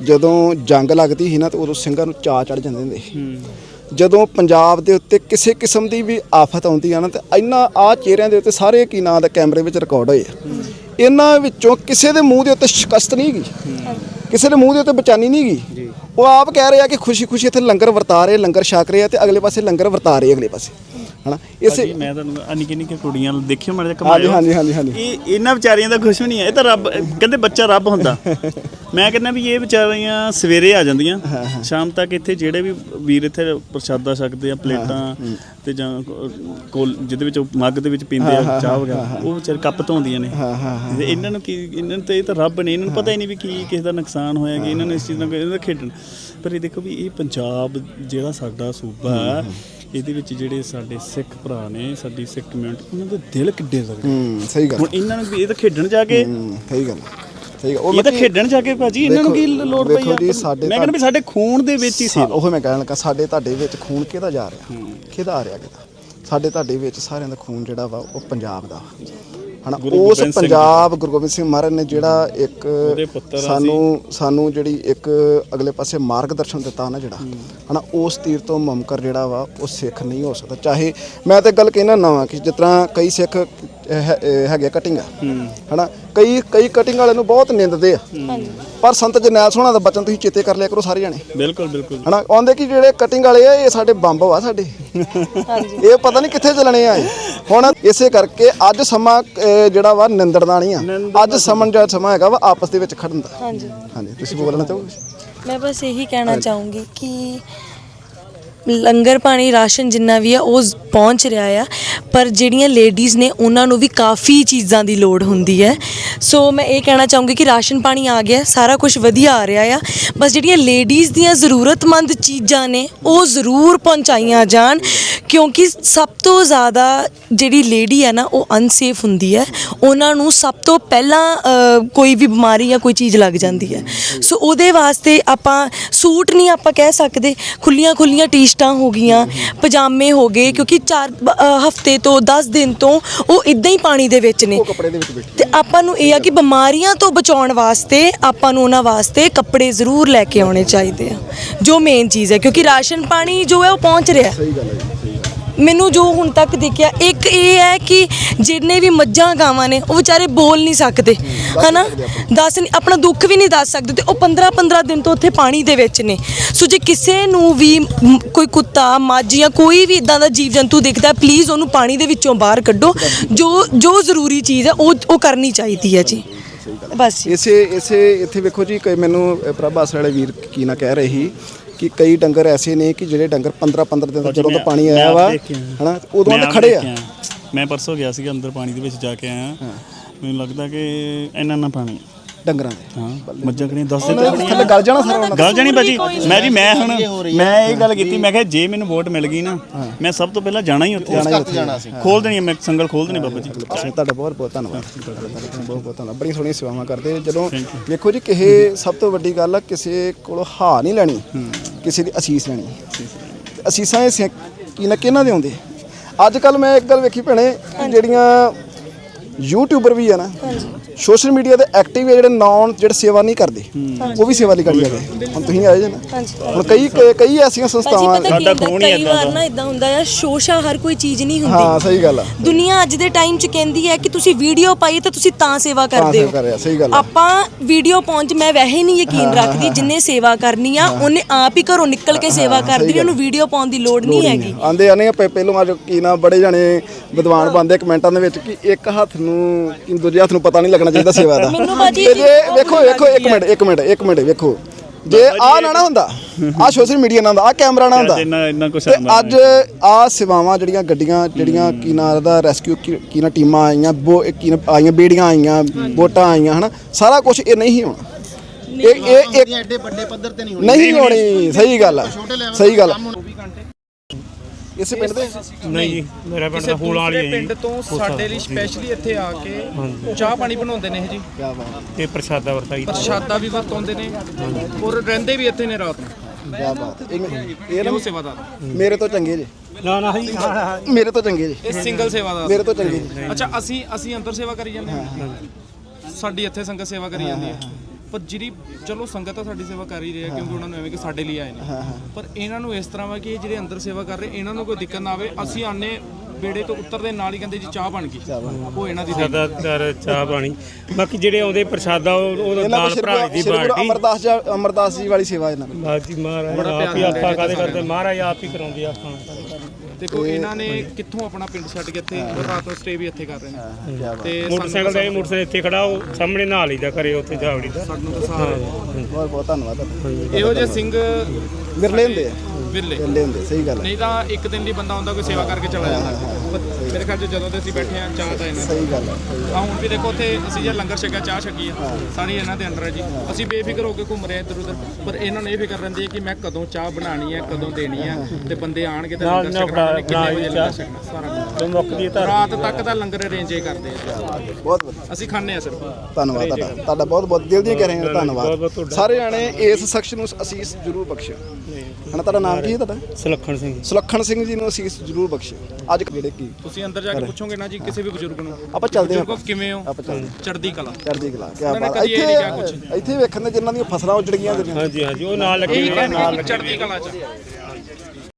ਜਦੋਂ ਜੰਗ ਲੱਗਦੀ ਸੀ ਨਾ ਤੇ ਉਦੋਂ ਸਿੰਘਾਂ ਨੂੰ ਚਾਅ ਚੜ ਜਾਂਦੇ ਹੁੰਦੇ ਸੀ। ਜਦੋਂ ਪੰਜਾਬ ਦੇ ਉੱਤੇ ਕਿਸੇ ਕਿਸਮ ਦੀ ਵੀ ਆਫਤ ਆਉਂਦੀ ਆ ਨਾ ਤੇ ਇੰਨਾ ਆ ਚਿਹਰਿਆਂ ਦੇ ਉੱਤੇ ਸਾਰੇ ਕੀ ਨਾਂ ਦਾ ਕੈਮਰੇ ਵਿੱਚ ਰਿਕਾਰਡ ਹੋਏ ਆ। ਇਹਨਾਂ ਵਿੱਚੋਂ ਕਿਸੇ ਦੇ ਮੂੰਹ ਦੇ ਉੱਤੇ ਸ਼ਿਕਸਤ ਨਹੀਂ ਗਈ। ਕਿਸੇ ਦੇ ਮੂੰਹ ਦੇ ਉੱਤੇ ਬਚਾਨੀ ਨਹੀਂ ਗਈ। ਉਹ ਆਪ ਕਹਿ ਰਹੇ ਆ ਕਿ ਖੁਸ਼ੀ-ਖੁਸ਼ੀ ਇੱਥੇ ਲੰਗਰ ਵਰਤਾ ਰਹੇ ਲੰਗਰ ਛਕ ਰਹੇ ਆ ਤੇ ਅਗਲੇ ਪਾਸੇ ਲੰਗਰ ਵਰਤਾ ਰਹੇ ਅਗਲੇ ਪਾਸੇ। ਹਨਾ? ਇਸੇ ਮੈਂ ਤੁਹਾਨੂੰ ਆ ਨਿੱਕੀ ਨਿੱਕੀ ਕੁੜੀਆਂ ਨੂੰ ਦੇਖਿਓ ਮਾੜਾ ਜਿਹਾ ਕਮਾਇਓ। ਹਾਂਜੀ, ਹਾਂਜੀ, ਹਾਂਜੀ। ਇਹ ਇਹਨਾਂ ਵਿਚਾਰੀਆਂ ਦਾ ਕੁਝ ਵੀ ਨਹੀਂ ਹੈ। ਇਹ ਤਾਂ ਰੱਬ ਕਹਿੰਦੇ ਬੱਚਾ ਰੱਬ ਹੁੰਦਾ। ਮੈਂ ਕਹਿੰਦਾ ਵੀ ਇਹ ਵਿਚਾਰੀਆਂ ਸਵੇਰੇ ਆ ਜਾਂਦੀਆਂ। ਸ਼ਾਮ ਤੱਕ ਇੱਥੇ ਜਿਹੜੇ ਵੀ ਵੀਰ ਇੱਥੇ ਪ੍ਰਸ਼ਾਦਾ ਛਕਦੇ ਆ ਪਲੇਟਾਂ ਤੇ ਜਾਂ ਕੋਲ ਜਿਹਦੇ ਵਿੱਚ ਮੱਗ ਦੇ ਵਿੱਚ ਪੀਂਦੇ ਆ ਚਾਹ ਵਗੈਰਾ ਉਹ ਵਿਚਾਰੇ ਕੱਪ ਧੋਂਦੀਆਂ ਨੇ। ਤੇ ਇਹਨਾਂ ਨੂੰ ਕੀ ਇਹਨਾਂ ਨੂੰ ਤੇ ਇਹ ਤਾਂ ਰੱਬ ਨੇ ਇਹਨਾਂ ਨੂੰ ਪਤਾ ਹੀ ਨਹੀਂ ਵੀ ਕੀ ਕਿਸੇ ਦਾ ਨੁਕਸਾਨ ਹੋਇਆ ਕਿ ਇਹਨਾਂ ਨੂੰ ਇਸ ਚੀਜ਼ ਨਾਲ ਖੇਡਣ। ਪਰ ਇਹ ਦੇਖੋ ਵੀ ਇਹ ਪੰਜਾਬ ਜਿਹੜਾ ਸਾਡਾ ਸੂਬਾ ਹੈ। ਇਹਦੇ ਵਿੱਚ ਜਿਹੜੇ ਸਾਡੇ ਸਿੱਖ ਭਰਾ ਨੇ ਸਾਡੀ ਸਿੱਖ ਕਮਿਊਨਿਟੀ ਉਹਨਾਂ ਦੇ ਦਿਲ ਕਿੱਡੇ ਸਕਦੇ ਹੂੰ ਸਹੀ ਗੱਲ। ਹੁਣ ਇਹਨਾਂ ਨੂੰ ਵੀ ਇਹ ਤਾਂ ਖੇਡਣ ਜਾ ਕੇ ਹੂੰ, ਸਹੀ ਗੱਲ ਸਹੀ ਗੱਲ। ਉਹ ਇਹ ਤਾਂ ਖੇਡਣ ਜਾ ਕੇ ਭਾਜੀ ਇਹਨਾਂ ਨੂੰ ਕੀ ਲੋੜ ਪਈ ਆ? ਮੈਂ ਕਹਿੰਦਾ ਵੀ ਸਾਡੇ ਖੂਨ ਦੇ ਵਿੱਚ ਹੀ ਸੀ ਸਾ- ਉਹ ਮੈਂ ਕਹਿਣ ਲੱਗਾ ਸਾਡੇ ਤੁਹਾਡੇ ਵਿੱਚ ਖੂਨ ਕਿਹਦਾ ਜਾ ਰਿਹਾ? ਕਿਹਦਾ ਆ ਰਿਹਾ ਕਿਹਦਾ? ਸਾਡੇ ਤੁਹਾਡੇ ਵਿੱਚ ਸਾਰਿਆਂ ਦਾ ਖੂਨ ਜਿਹੜਾ ਵਾ ਉਹ ਪੰਜਾਬ ਦਾ। ਹਨਾ ਉਸ ਪੰਜਾਬ ਗੁਰੂ ਗੋਬਿੰਦ ਸਿੰਘ ਮਹਾਰਾਜ ਨੇ ਜਿਹੜਾ ਇੱਕ ਸਾਨੂੰ ਸਾਨੂੰ ਜਿਹੜੀ ਇੱਕ ਅਗਲੇ ਪਾਸੇ ਮਾਰਗਦਰਸ਼ਨ ਦਿੱਤਾ ਨਾ ਜਿਹੜਾ। ਹਨਾ ਉਸ ਤੀਰ ਤੋਂ ਮਮਕਰ ਜਿਹੜਾ ਵਾ ਉਹ ਸਿੱਖ ਨਹੀਂ ਹੋ ਸਕਦਾ। ਚਾਹੇ ਮੈਂ ਤੇ ਗੱਲ ਕਹਿਣਾ ਨਾ ਵਾਂ ਕਿ ਜਿਸ ਤਰ੍ਹਾਂ ਕਈ ਸਿੱਖ ਹੈਗੇ ਕਟਿੰਗ। ਆ ਹਨਾ ਕਈ ਕਈ ਕਟਿੰਗ ਵਾਲੇ ਨੂੰ ਬਹੁਤ ਨਿੰਦਦੇ ਆ। ਪਰ ਸੰਤ ਜਰਨੈਲ ਸੋਹਣਾ ਦਾ ਬਚਨ ਤੁਸੀਂ ਚੇਤੇ ਕਰ ਲਿਆ ਕਰੋ ਸਾਰੇ ਜਣੇ। ਬਿਲਕੁਲ ਬਿਲਕੁਲ। ਹਨਾ ਆਉਂਦੇ ਕਿ ਜਿਹੜੇ ਕਟਿੰਗ ਵਾਲੇ ਆ ਇਹ ਸਾਡੇ ਬੰਬ ਵਾ ਸਾਡੇ। ਇਹ ਪਤਾ ਨਹੀਂ ਕਿੱਥੇ ਚੱਲਣੇ ਆ ਇਹ। ਹੁਣ ਇਸੇ ਕਰਕੇ ਅੱਜ ਸਮਾਂ ਅਹ, ਜਿਹੜਾ ਵਾ ਨਿੰਦਣ ਦਾ ਨਹੀਂ ਆ। ਅੱਜ ਸਮਨ ਜਿਹੜਾ ਸਮਾਂ ਹੈਗਾ ਵਾ ਆਪਸ ਦੇ ਵਿੱਚ ਖੜਨ ਦਾ। ਹਾਂਜੀ। ਹਾਂਜੀ ਤੁਸੀਂ ਬੋਲਣਾ ਚਾਹੋਗੇ? ਮੈਂ ਬਸ ਇਹੀ ਕਹਿਣਾ ਚਾਹੂੰਗੀ ਕਿ ਲੰਗਰ ਪਾਣੀ ਰਾਸ਼ਨ ਜਿੰਨਾ ਵੀ ਆ ਉਹ ਜ਼- ਪਹੁੰਚ ਰਿਹਾ ਆ। ਪਰ ਜਿਹੜੀਆਂ ਲੇਡੀਜ਼ ਨੇ ਉਹਨਾਂ ਨੂੰ ਵੀ ਕਾਫੀ ਚੀਜ਼ਾਂ ਦੀ ਲੋੜ ਹੁੰਦੀ ਹੈ। ਸੋ ਮੈਂ ਇਹ ਕਹਿਣਾ ਚਾਹੂੰਗੀ ਕਿ ਰਾਸ਼ਨ ਪਾਣੀ ਆ ਗਿਆ ਸਾਰਾ ਕੁਝ ਵਧੀਆ ਆ ਰਿਹਾ ਆ। ਬਸ ਜਿਹੜੀਆਂ ਲੇਡੀਜ਼ ਦੀਆਂ ਜ਼ਰੂਰਤਮੰਦ ਚੀਜ਼ਾਂ ਨੇ ਉਹ ਜ਼ਰੂਰ ਪਹੁੰਚਾਈਆਂ ਜਾਣ। ਕਿਉਂਕਿ ਸਭ ਤੋਂ ਜ਼ਿਆਦਾ ਜਿਹੜੀ ਲੇਡੀ ਹੈ ਨਾ ਉਹ ਅਨਸੇਫ ਹੁੰਦੀ ਹੈ। ਉਹਨਾਂ ਨੂੰ ਸਭ ਤੋਂ ਪਹਿਲਾਂ ਅ, ਕੋਈ ਵੀ ਬਿਮਾਰੀ ਜਾਂ ਕੋਈ ਚੀਜ਼ ਲੱਗ ਜਾਂਦੀ ਹੈ। ਸੋ ਉਹਦੇ ਵਾਸਤੇ ਆਪਾਂ ਸੂਟ ਨਹੀਂ ਆਪਾਂ ਕਹਿ ਸਕਦੇ। ਖੁੱਲੀਆਂ ਖੁੱਲੀਆਂ ਟੀ-ਸ਼ਰਟਾਂ ਹੋ ਗਈਆਂ ਪਜਾਮੇ ਹੋ ਗਏ ਕਿਉਂਕਿ 4 ਹਫ਼ਤੇ ਤੋਂ 10 ਦਿਨ ਤੋਂ ਉਹ ਇਦਾਂ ਹੀ ਪਾਣੀ ਦੇ ਵਿੱਚ ਨੇ। ਕੱਪੜੇ ਦੇ ਵਿੱਚ ਬੈਠੇ ਤੇ ਆਪਾਂ ਨੂੰ ਇਹ ਆ ਕਿ ਬਿਮਾਰੀਆਂ ਤੋਂ ਬਚਾਉਣ ਵਾਸਤੇ ਆਪਾਂ ਨੂੰ ਉਹਨਾਂ ਵਾਸਤੇ ਕੱਪੜੇ ਜ਼ਰੂਰ ਲੈ ਕੇ ਆਉਣੇ ਚਾਹੀਦੇ ਆ। ਜੋ ਮੇਨ ਚੀਜ਼ ਹੈ ਕਿਉਂਕਿ ਰਾਸ਼ਨ ਪਾਣੀ ਜੋ ਹੈ ਉਹ ਪਹੁੰਚ ਰਿਹਾ ਸਹੀ ਗੱਲ ਹੈ ਜੀ, ਸਹੀ ਗੱਲ ਮੈਨੂੰ ਜੋ ਹੁਣ ਤੱਕ ਦਿਖਿਆ ਇੱਕ ਇਹ ਹੈ ਕਿ ਜਿੰਨੇ ਵੀ ਮੱਝਾਂ ਗਾਵਾਂ ਨੇ ਉਹ ਵਿਚਾਰੇ ਬੋਲ ਨਹੀਂ ਸਕਦੇ। ਹਨਾ? ਦੱਸ ਨਹੀਂ ਆਪਣਾ ਦੁੱਖ ਵੀ ਨਹੀਂ ਦੱਸ ਸਕਦੇ। ਤੇ ਉਹ 15 15 ਦਿਨ ਤੋਂ ਉੱਥੇ ਪਾਣੀ ਦੇ ਵਿੱਚ ਨੇ। ਸੋ ਜੇ ਕਿਸੇ ਨੂੰ ਵੀ ਕੋਈ ਕੁੱਤਾ ਮੱਝ ਜਾਂ ਕੋਈ ਵੀ ਇਦਾਂ ਦਾ ਜੀਵ ਜੰਤੂ ਦਿਖਦਾ ਪਲੀਜ਼ ਉਹਨੂੰ ਪਾਣੀ ਦੇ ਵਿੱਚੋਂ ਬਾਹਰ ਕੱਢੋ। ਜੋ ਜੋ ਜ਼ਰੂਰੀ ਚੀਜ਼ ਹੈ ਉਹ ਉਹ ਕਰਨੀ ਚਾਹੀਦੀ ਹੈ ਜੀ। ਬਸ। ਇਸੇ ਇਸੇ ਇੱਥੇ ਵੇਖੋ ਜੀ ਮੈਨੂੰ ਪ੍ਰਭ ਆਸਰੇ ਵਾਲੇ ਵੀਰ ਕੀ ਨਾ ਕਹਿ ਰਹੇ ਸੀ। ਕਿ ਕਈ ਡੰਗਰ ਐਸੇ ਨੇ ਕਿ ਜਿਹੜੇ ਡੰਗਰ 15 15 ਦਿਨ ਤੋਂ ਜਦੋਂ ਤੋਂ ਪਾਣੀ ਆਇਆ ਵਾ ਹਨਾ ਉਦੋਂ ਆਪ ਖੜੇ ਆ। ਮੈਂ ਪਰਸੋਂ ਗਿਆ ਸੀਗਾ ਅੰਦਰ ਪਾਣੀ ਦੇ ਵਿੱਚ ਜਾ ਕੇ ਆਇਆ। ਮੈਨੂੰ ਲੱਗਦਾ ਕਿ ਇੰਨਾ ਨਾ ਪਾਣੀ। ਡੰਗਰਾਂ ਦੇ। ਹਾਂ ਮੱਝਾਂ ਕਿਹੜੀਆਂ ਦੱਸ ਦੇ ਉਹਨਾਂ ਦੇ ਥੱਲੇ ਗਲ ਜਾਣਾ ਸਾਰਾ ਗੱਲ ਜਾਣੀ ਬਾਜੀ ਮੈਂ ਜੀ ਮੈਂ ਹੁਣ ਮੈਂ ਇਹ ਗੱਲ ਕੀਤੀ ਮੈਂ ਕਿਹਾ ਜੇ ਮੈਨੂੰ ਵੋਟ ਮਿਲ ਗਈ ਨਾ ਮੈਂ ਸਭ ਤੋਂ ਪਹਿਲਾਂ ਜਾਣਾ ਹੀ ਉੱਥੇ। ਜਾਣਾ ਸੀ। ਖੋਲ ਦੇਣੀ ਮੈਂ ਸੰਗਲ ਖੋਲ ਦੇਣੀ ਬਾਬਾ ਜੀ। ਤੁਹਾਡਾ ਬਹੁਤ ਬਹੁਤ ਧੰਨਵਾਦ। ਬਹੁਤ ਬਹੁਤ ਧੰਨਵਾਦ। ਬੜੀਆਂ ਸੋਹਣੀਆਂ ਸੇਵਾਵਾਂ ਕਰਦੇ ਜਦੋਂ ਵੇਖੋ ਜੀ ਕਿਸੇ ਸਭ ਤੋਂ ਵੱਡੀ ਗੱਲ ਆ ਕਿਸੇ ਕੋਲੋਂ ਹਾ ਨਹੀਂ ਲੈਣੀ ਕਿਸੇ ਦੀ ਅਸੀਸ ਲੈਣੀ। ਅਸੀਸਾਂ ਇਹ ਸਿ- ਕੀ ਨਾ ਕਿਹਨਾਂ ਦੇ ਆਉਂਦੇ ਅੱਜ ਕੱਲ ਮੈਂ ਇੱਕ ਗੱਲ ਵੇਖੀ ਭੈਣੇ ਜਿਹੜੀਆਂ ਯੂਟਿਊਬਰ ਵੀ ਆ ਨਾ ਸੋਸ਼ਲ ਮੀਡੀਆ ਤੇ ਐਕਟਿਵ ਜਿਹੜੇ ਨਾਨ ਜਿਹੜੇ ਸੇਵਾ ਨਹੀਂ ਕਰਦੇ ਉਹ ਵੀ ਸੇਵਾ ਲਈ ਕਰੀ ਜਾਂਦੇ ਹੁਣ ਤੁਸੀਂ ਆਏ ਜੇ ਨਾ। ਹੁਣ ਕਈ ਕਈ ਐਸੀਆਂ ਸੰਸਥਾਵਾਂ ਸਾਡਾ ਖੂਨ ਹੀ ਵਾਰ ਦਾ। ਨਾ ਇਦਾਂ ਹੁੰਦਾ ਆ ਸ਼ੋਸ਼ਾ ਹਰ ਕੋਈ ਚੀਜ਼ ਨਹੀਂ ਹਾਂ ਹੁੰਦੀ ਸਹੀ ਗੱਲ ਆ। ਦੁਨੀਆ ਅੱਜ ਦੇ ਟਾਈਮ 'ਚ ਕਹਿੰਦੀ ਹੈ ਕਿ ਤੁਸੀਂ ਵੀਡੀਓ ਪਾਈ ਤਾਂ ਤੁਸੀਂ ਤਾਂ ਸੇਵਾ ਕਰਦੇ ਹੋ। ਕਰ ਰਿਹਾ, ਸਹੀ ਗੱਲ ਆ। ਆਪਾਂ ਵੀਡੀਓ ਪਾਉਣ 'ਚ ਮੈਂ ਵੈਸੇ ਨਹੀਂ ਯਕੀਨ ਰੱਖਦੀ ਜਿੰਨੇ ਸੇਵਾ ਕਰਨੀ ਆ ਉਹਨੇ ਆਪ ਹੀ ਘਰੋਂ ਨਿਕਲ ਕੇ ਸੇਵਾ ਕਰਦੀ ਉਹਨੂੰ ਵੀਡੀਓ ਪਾਉਣ ਦੀ ਲੋੜ ਨਹੀਂ ਹੈਗੀ। ਆਂਦੇ ਆਨੇ ਪਹਿਲੋਂ ਅੱਜ ਕੀ ਨਾ ਬੜੇ ਜਾਣੇ ਵਿਦਵਾਨ ਬੰਦੇ ਕਮੈਂਟਾਂ ਦੇ ਵਿੱਚ ਕਿ ਇੱਕ ਹੱਥ ਨੂੰ ਦੂਜੇ ਹੱਥ ਨੂੰ ਪਤਾ ਨਹੀਂ ਲੱਗਣਾ ਚਾਹੀਦਾ ਸੇਵਾ ਦਾ। ਮੈਨੂੰ ਬਾਜੀ ਤੇ ਇਹ ਜੇ ਚੀਜ਼ ਬਹੁਤ ਵੇਖੋ ਵੇਖੋ ਇੱਕ ਮਿੰਟ ਇੱਕ ਮਿੰਟ ਇੱਕ ਮਿੰਟ ਵੇਖੋ। ਜੇ ਆ ਨਾ ਨਾ ਹੁੰਦਾ ਆ ਸੋਸ਼ਲ ਮੀਡੀਆ ਨਾ ਹੁੰਦਾ ਆ ਕੈਮਰਾ ਨਾ ਹੁੰਦਾ। ਇੰਨਾ ਇੰਨਾ ਕੁਛ ਤੇ ਅੱਜ ਆ ਸੇਵਾਵਾਂ ਜਿਹੜੀਆਂ ਗੱਡੀਆਂ ਜਿਹੜੀਆਂ ਕੀ ਨਾਂ ਦਾ ਰੈਸਕਿਊ ਕੀ ਨਾ ਟੀਮਾਂ ਆਈਆਂ ਬੋ ਕੀ ਨਾ ਆਈਆਂ ਬੇੜੀਆਂ ਆਈਆਂ ਬੋਟਾਂ ਆਈਆਂ ਹਨਾ? ਸਾਰਾ ਕੁਝ ਇਹ ਨਹੀਂ ਹੋਣਾ। ਇਹ ਇਹ ਇੱਕ ਐਡੇ ਵੱਡੇ ਪੱਧਰ ਤੇ ਨਹੀਂ ਨਹੀਂ ਹੋਣੀ ਸਹੀ ਗੱਲ ਆ ਸਹੀ ਗੱਲ ਆ। ਇਸੇ ਪਿੰਡ ਦੇ? ਨਹੀਂ ਜੀ ਮੇਰਾ ਪਿੰਡ ਕਿਸੇ ਦਾ ਫੂਲ ਵਾਲੀ ਦੂਸਰੇ ਹੈ ਪਿੰਡ ਜੀ। ਤੋਂ ਸਾਡੇ ਲਈ ਸਪੈਸ਼ਲੀ ਇੱਥੇ ਆ ਕੇ ਚਾਹ ਪਾਣੀ ਬਣਾਉਂਦੇ ਨੇ ਇਹ ਜੀ। ਤੇ ਪ੍ਰਸ਼ਾਦਾ ਵਰਤਾਈ ਪ੍ਰਸ਼ਾਦਾ ਵੀ ਵਰਤਾਉਂਦੇ ਨੇ ਔਰ ਰਹਿੰਦੇ ਵੀ ਇੱਥੇ ਨੇ ਰਾਤ ਨੂੰ। ਕਿਆ ਬਾਤ ਹੈ। ਇਹ- ਇਹ ਨਾ ਇਹੋ ਸੇਵਾਦਾਰ? ਮੇਰੇ ਤੋਂ ਚੰਗੇ ਜੇ। ਨਾ ਨਾ ਜੀ ਹਾਂ, ਹਾਂ। ਮੇਰੇ ਤੋਂ ਚੰਗੇ ਜੇ। ਇਹ ਸਿੰਗਲ ਸੇਵਾਦਾਰ। ਮੇਰੇ ਤੋਂ ਚੰਗੇ ਜੇ। ਅੱਛਾ ਅਸੀਂ ਅਸੀਂ ਅੰਦਰ ਸੇਵਾ ਕਰੀ ਜਾਂਦੇ ਹਾਂ? ਸਾਡੀ ਇੱਥੇ ਸੰਗਤ ਸੇਵਾ ਕਰੀ ਜਾਂਦੀ ਹੈ। ਪਰ ਜਿਹੜੀ ਚਲੋ ਸੰਗਤ ਤਾਂ ਸਾਡੀ ਸੇਵਾ ਕਰ ਹੀ ਰਹੀ ਹੈ ਕਿਉਂਕਿ ਉਹਨਾਂ ਨੂੰ ਐਵੇਂ ਕਿ ਸਾਡੇ ਲਈ ਆਏ ਨੇ। ਪਰ ਇਹਨਾਂ ਨੂੰ ਇਸ ਤਰ੍ਹਾਂ ਵਾ ਕਿ ਇਹ ਜਿਹੜੇ ਅੰਦਰ ਸੇਵਾ ਕਰ ਰਹੇ ਇਹਨਾਂ ਨੂੰ ਕੋਈ ਦਿੱਕਤ ਨਾ ਆਵੇ। ਅਸੀਂ ਆਨੇ ਬੇੜੇ ਤੋਂ ਉਤਰਦੇ ਨਾਲ ਹੀ ਕਹਿੰਦੇ ਜੀ ਚਾਹ ਬਣ ਗਈ। ਉਹ ਇਹਨਾਂ ਦੀ। ਜ਼ਿਆਦਾਤਰ ਚਾਹ ਪਾਣੀ ਬਾਕੀ ਜਿਹੜੇ ਆਉਂਦੇ ਪ੍ਰਸ਼ਾਦਾ ਉਹ ਉਹ ਇਹਨਾਂ ਨਾਲ ਕੋਲ ਭਰਾ ਸ਼੍ਰੀ ਦੀ ਬਾਲਟੀ। ਅਮਰਦਾਸ ਜੀ ਅਮਰਦਾਸ ਜੀ ਵਾਲੀ ਸੇਵਾ ਇਹਨਾਂ ਕੋਲ ਬਾਜੀ ਮਹਾਰਾਜ ਆਪ ਹੀ ਆਪਾਂ ਕਾਦੇ ਕਰਦੇ? ਮਹਾਰਾਜ ਆਪ ਹੀ ਕਰਾਉਂਦੇ ਆ ਆਪਾਂ। ਦੇਖੋ ਇਹਨਾਂ ਨੇ ਕਿੱਥੋਂ ਆਪਣਾ ਪਿੰਡ ਛੱਡ ਕੇ ਇੱਥੇ ਰਾਤ ਨੂੰ ਸਟੇ ਵੀ ਇੱਥੇ ਕਰ ਰਹੇ ਨੇ। ਤੇ ਮੋਟਰਸਾਈਕਲ ਤੇ ਮੋਟਰਸਾਈਕਲ ਇੱਥੇ ਖੜਾ ਉਹ ਸਾਹਮਣੇ ਨਹਾ ਲਈਦਾ ਘਰੇ ਉੱਥੇ ਜਾਵੜੀ ਦਾ। ਸਾਨੂੰ ਤਾਂ ਸਹਾਰਾ ਬਹੁਤ ਬਹੁਤ ਧੰਨਵਾਦ। ਇਹੋ ਜਿਹੇ ਸਿੰਘ ਵਿਰਲੇ ਹੁੰਦੇ ਆ। ਵਿਰਲੇ। ਹੁੰਦੇ ਸਹੀ ਗੱਲ ਹੈ ਨਹੀਂ ਤਾਂ ਇੱਕ ਦਿਨ ਲਈ ਬੰਦਾ ਹੁੰਦਾ ਕੋਈ ਸੇਵਾ ਕਰਕੇ ਚਲਾ ਜਾਂਦਾ। ਮੇਰੇ ਖਿਆਲ 'ਚ ਜਦੋਂ ਤੇ ਅਸੀਂ ਬੈਠੇ ਆ ਚਾਹ ਤਾਂ ਇਹਨਾਂ ਸਹੀ ਗੱਲ ਹੈ ਆ ਹੁਣ ਵੀ ਦੇਖੋ ਉੱਥੇ ਅਸੀਂ ਜੇ ਲੰਗਰ ਛਕਿਆ ਚਾਹ ਛਕੀ ਆ ਸਾਰੀ ਇਹਨਾਂ ਦੇ ਅੰਡਰ ਹੈ ਜੀ। ਅਸੀਂ ਬੇਫਿਕਰ ਹੋ ਕੇ ਘੁੰਮ ਰਹੇ ਆ ਇੱਧਰ ਉੱਧਰ ਪਰ ਇਹਨਾਂ ਨੂੰ ਇਹ ਫਿਕਰ ਰਹਿੰਦੀ ਹੈ ਕਿ ਮੈਂ ਕਦੋਂ ਚਾਹ ਬਣਾਣੀ ਹੈ ਕਦੋਂ ਦੇਣੀ ਹੈ ਤੇ ਬੰਦੇ ਆਣਗੇ ਤੇ ਲੰਗਰ ਛਕਣਾ ਕਿੰਨੇ ਵਜੇ ਲੰਗਰ ਛਕਣਾ ਸਾਰਾ ਮੁੱਕਦੀ ਤਾਂ ਰਾਤ ਤੱਕ ਦਾ ਲੰਗਰ ਅਰੇਂਜ ਹੀ ਕਰਦੇ ਆ। ਬਹੁਤ ਵਧੀਆ। ਅਸੀਂ ਖਾਂਦੇ ਆ ਸਿਰਫ। ਧੰਨਵਾਦ ਤੁਹਾਡਾ। ਤੁਹਾਡਾ ਬਹੁਤ ਬਹੁਤ ਦਿਲ ਦੀਆਂ ਕਹਿ ਰਹੇ ਹਾਂ ਬਹੁਤ ਬਹੁਤ ਧੰਨਵਾਦ। ਸਾਰੇ ਜਾਣੇ ਇਸ ਸ਼ਖਸ ਨੂੰ ਅਸੀਸ ਜ਼ਰੂਰ ਬਖਸ਼ਿਓ। ਹਨਾ ਤੁਹਾਡਾ ਨਾਮ ਕੀ ਹੈ ਤੁਹਾਡਾ? ਸੁਲੱਖਣ ਸਿੰਘ। ਸੁਲੱਖਣ ਸਿੰਘ ਜੀ ਨੂੰ ਅਸੀਸ ਜ਼ਰੂਰ ਬਖਸ਼ਿਓ। ਅੱਜ ਜਿਹੜੇ ਕੀ ਤੁਸੀਂ ਅੰਦਰ ਜਾ ਕੇ ਪੁੱਛੋਗੇ ਨਾ ਜੀ ਕਿਸੇ ਵੀ ਬਜ਼ੁਰਗ ਨੂੰ। ਆਪਾਂ ਚੱਲਦੇ ਹਾਂ। ਕਿਵੇਂ ਹੋ? ਆਪਾਂ ਚੱਲਦੇ ਚੜ੍ਹਦੀ ਕਲਾ। ਚੜ੍ਹਦੀ ਕਲਾ ਕੀ ਬਾਤ। ਇੱਥੇ ਇੱਥੇ ਵੇਖਣ ਦੇ ਜਿਨ੍ਹਾਂ ਦੀਆਂ ਫਸਲਾਂ ਉਜੜ ਗਈਆਂ ਜਿਹੜੀਆਂ ਹਾਂਜੀ ਹਾਂਜੀ ਉਹ ਨਾਲ ਲੱਗੇ ਨਾਲ ਚੜ੍ਹਦੀ ਕਲਾ ਚ।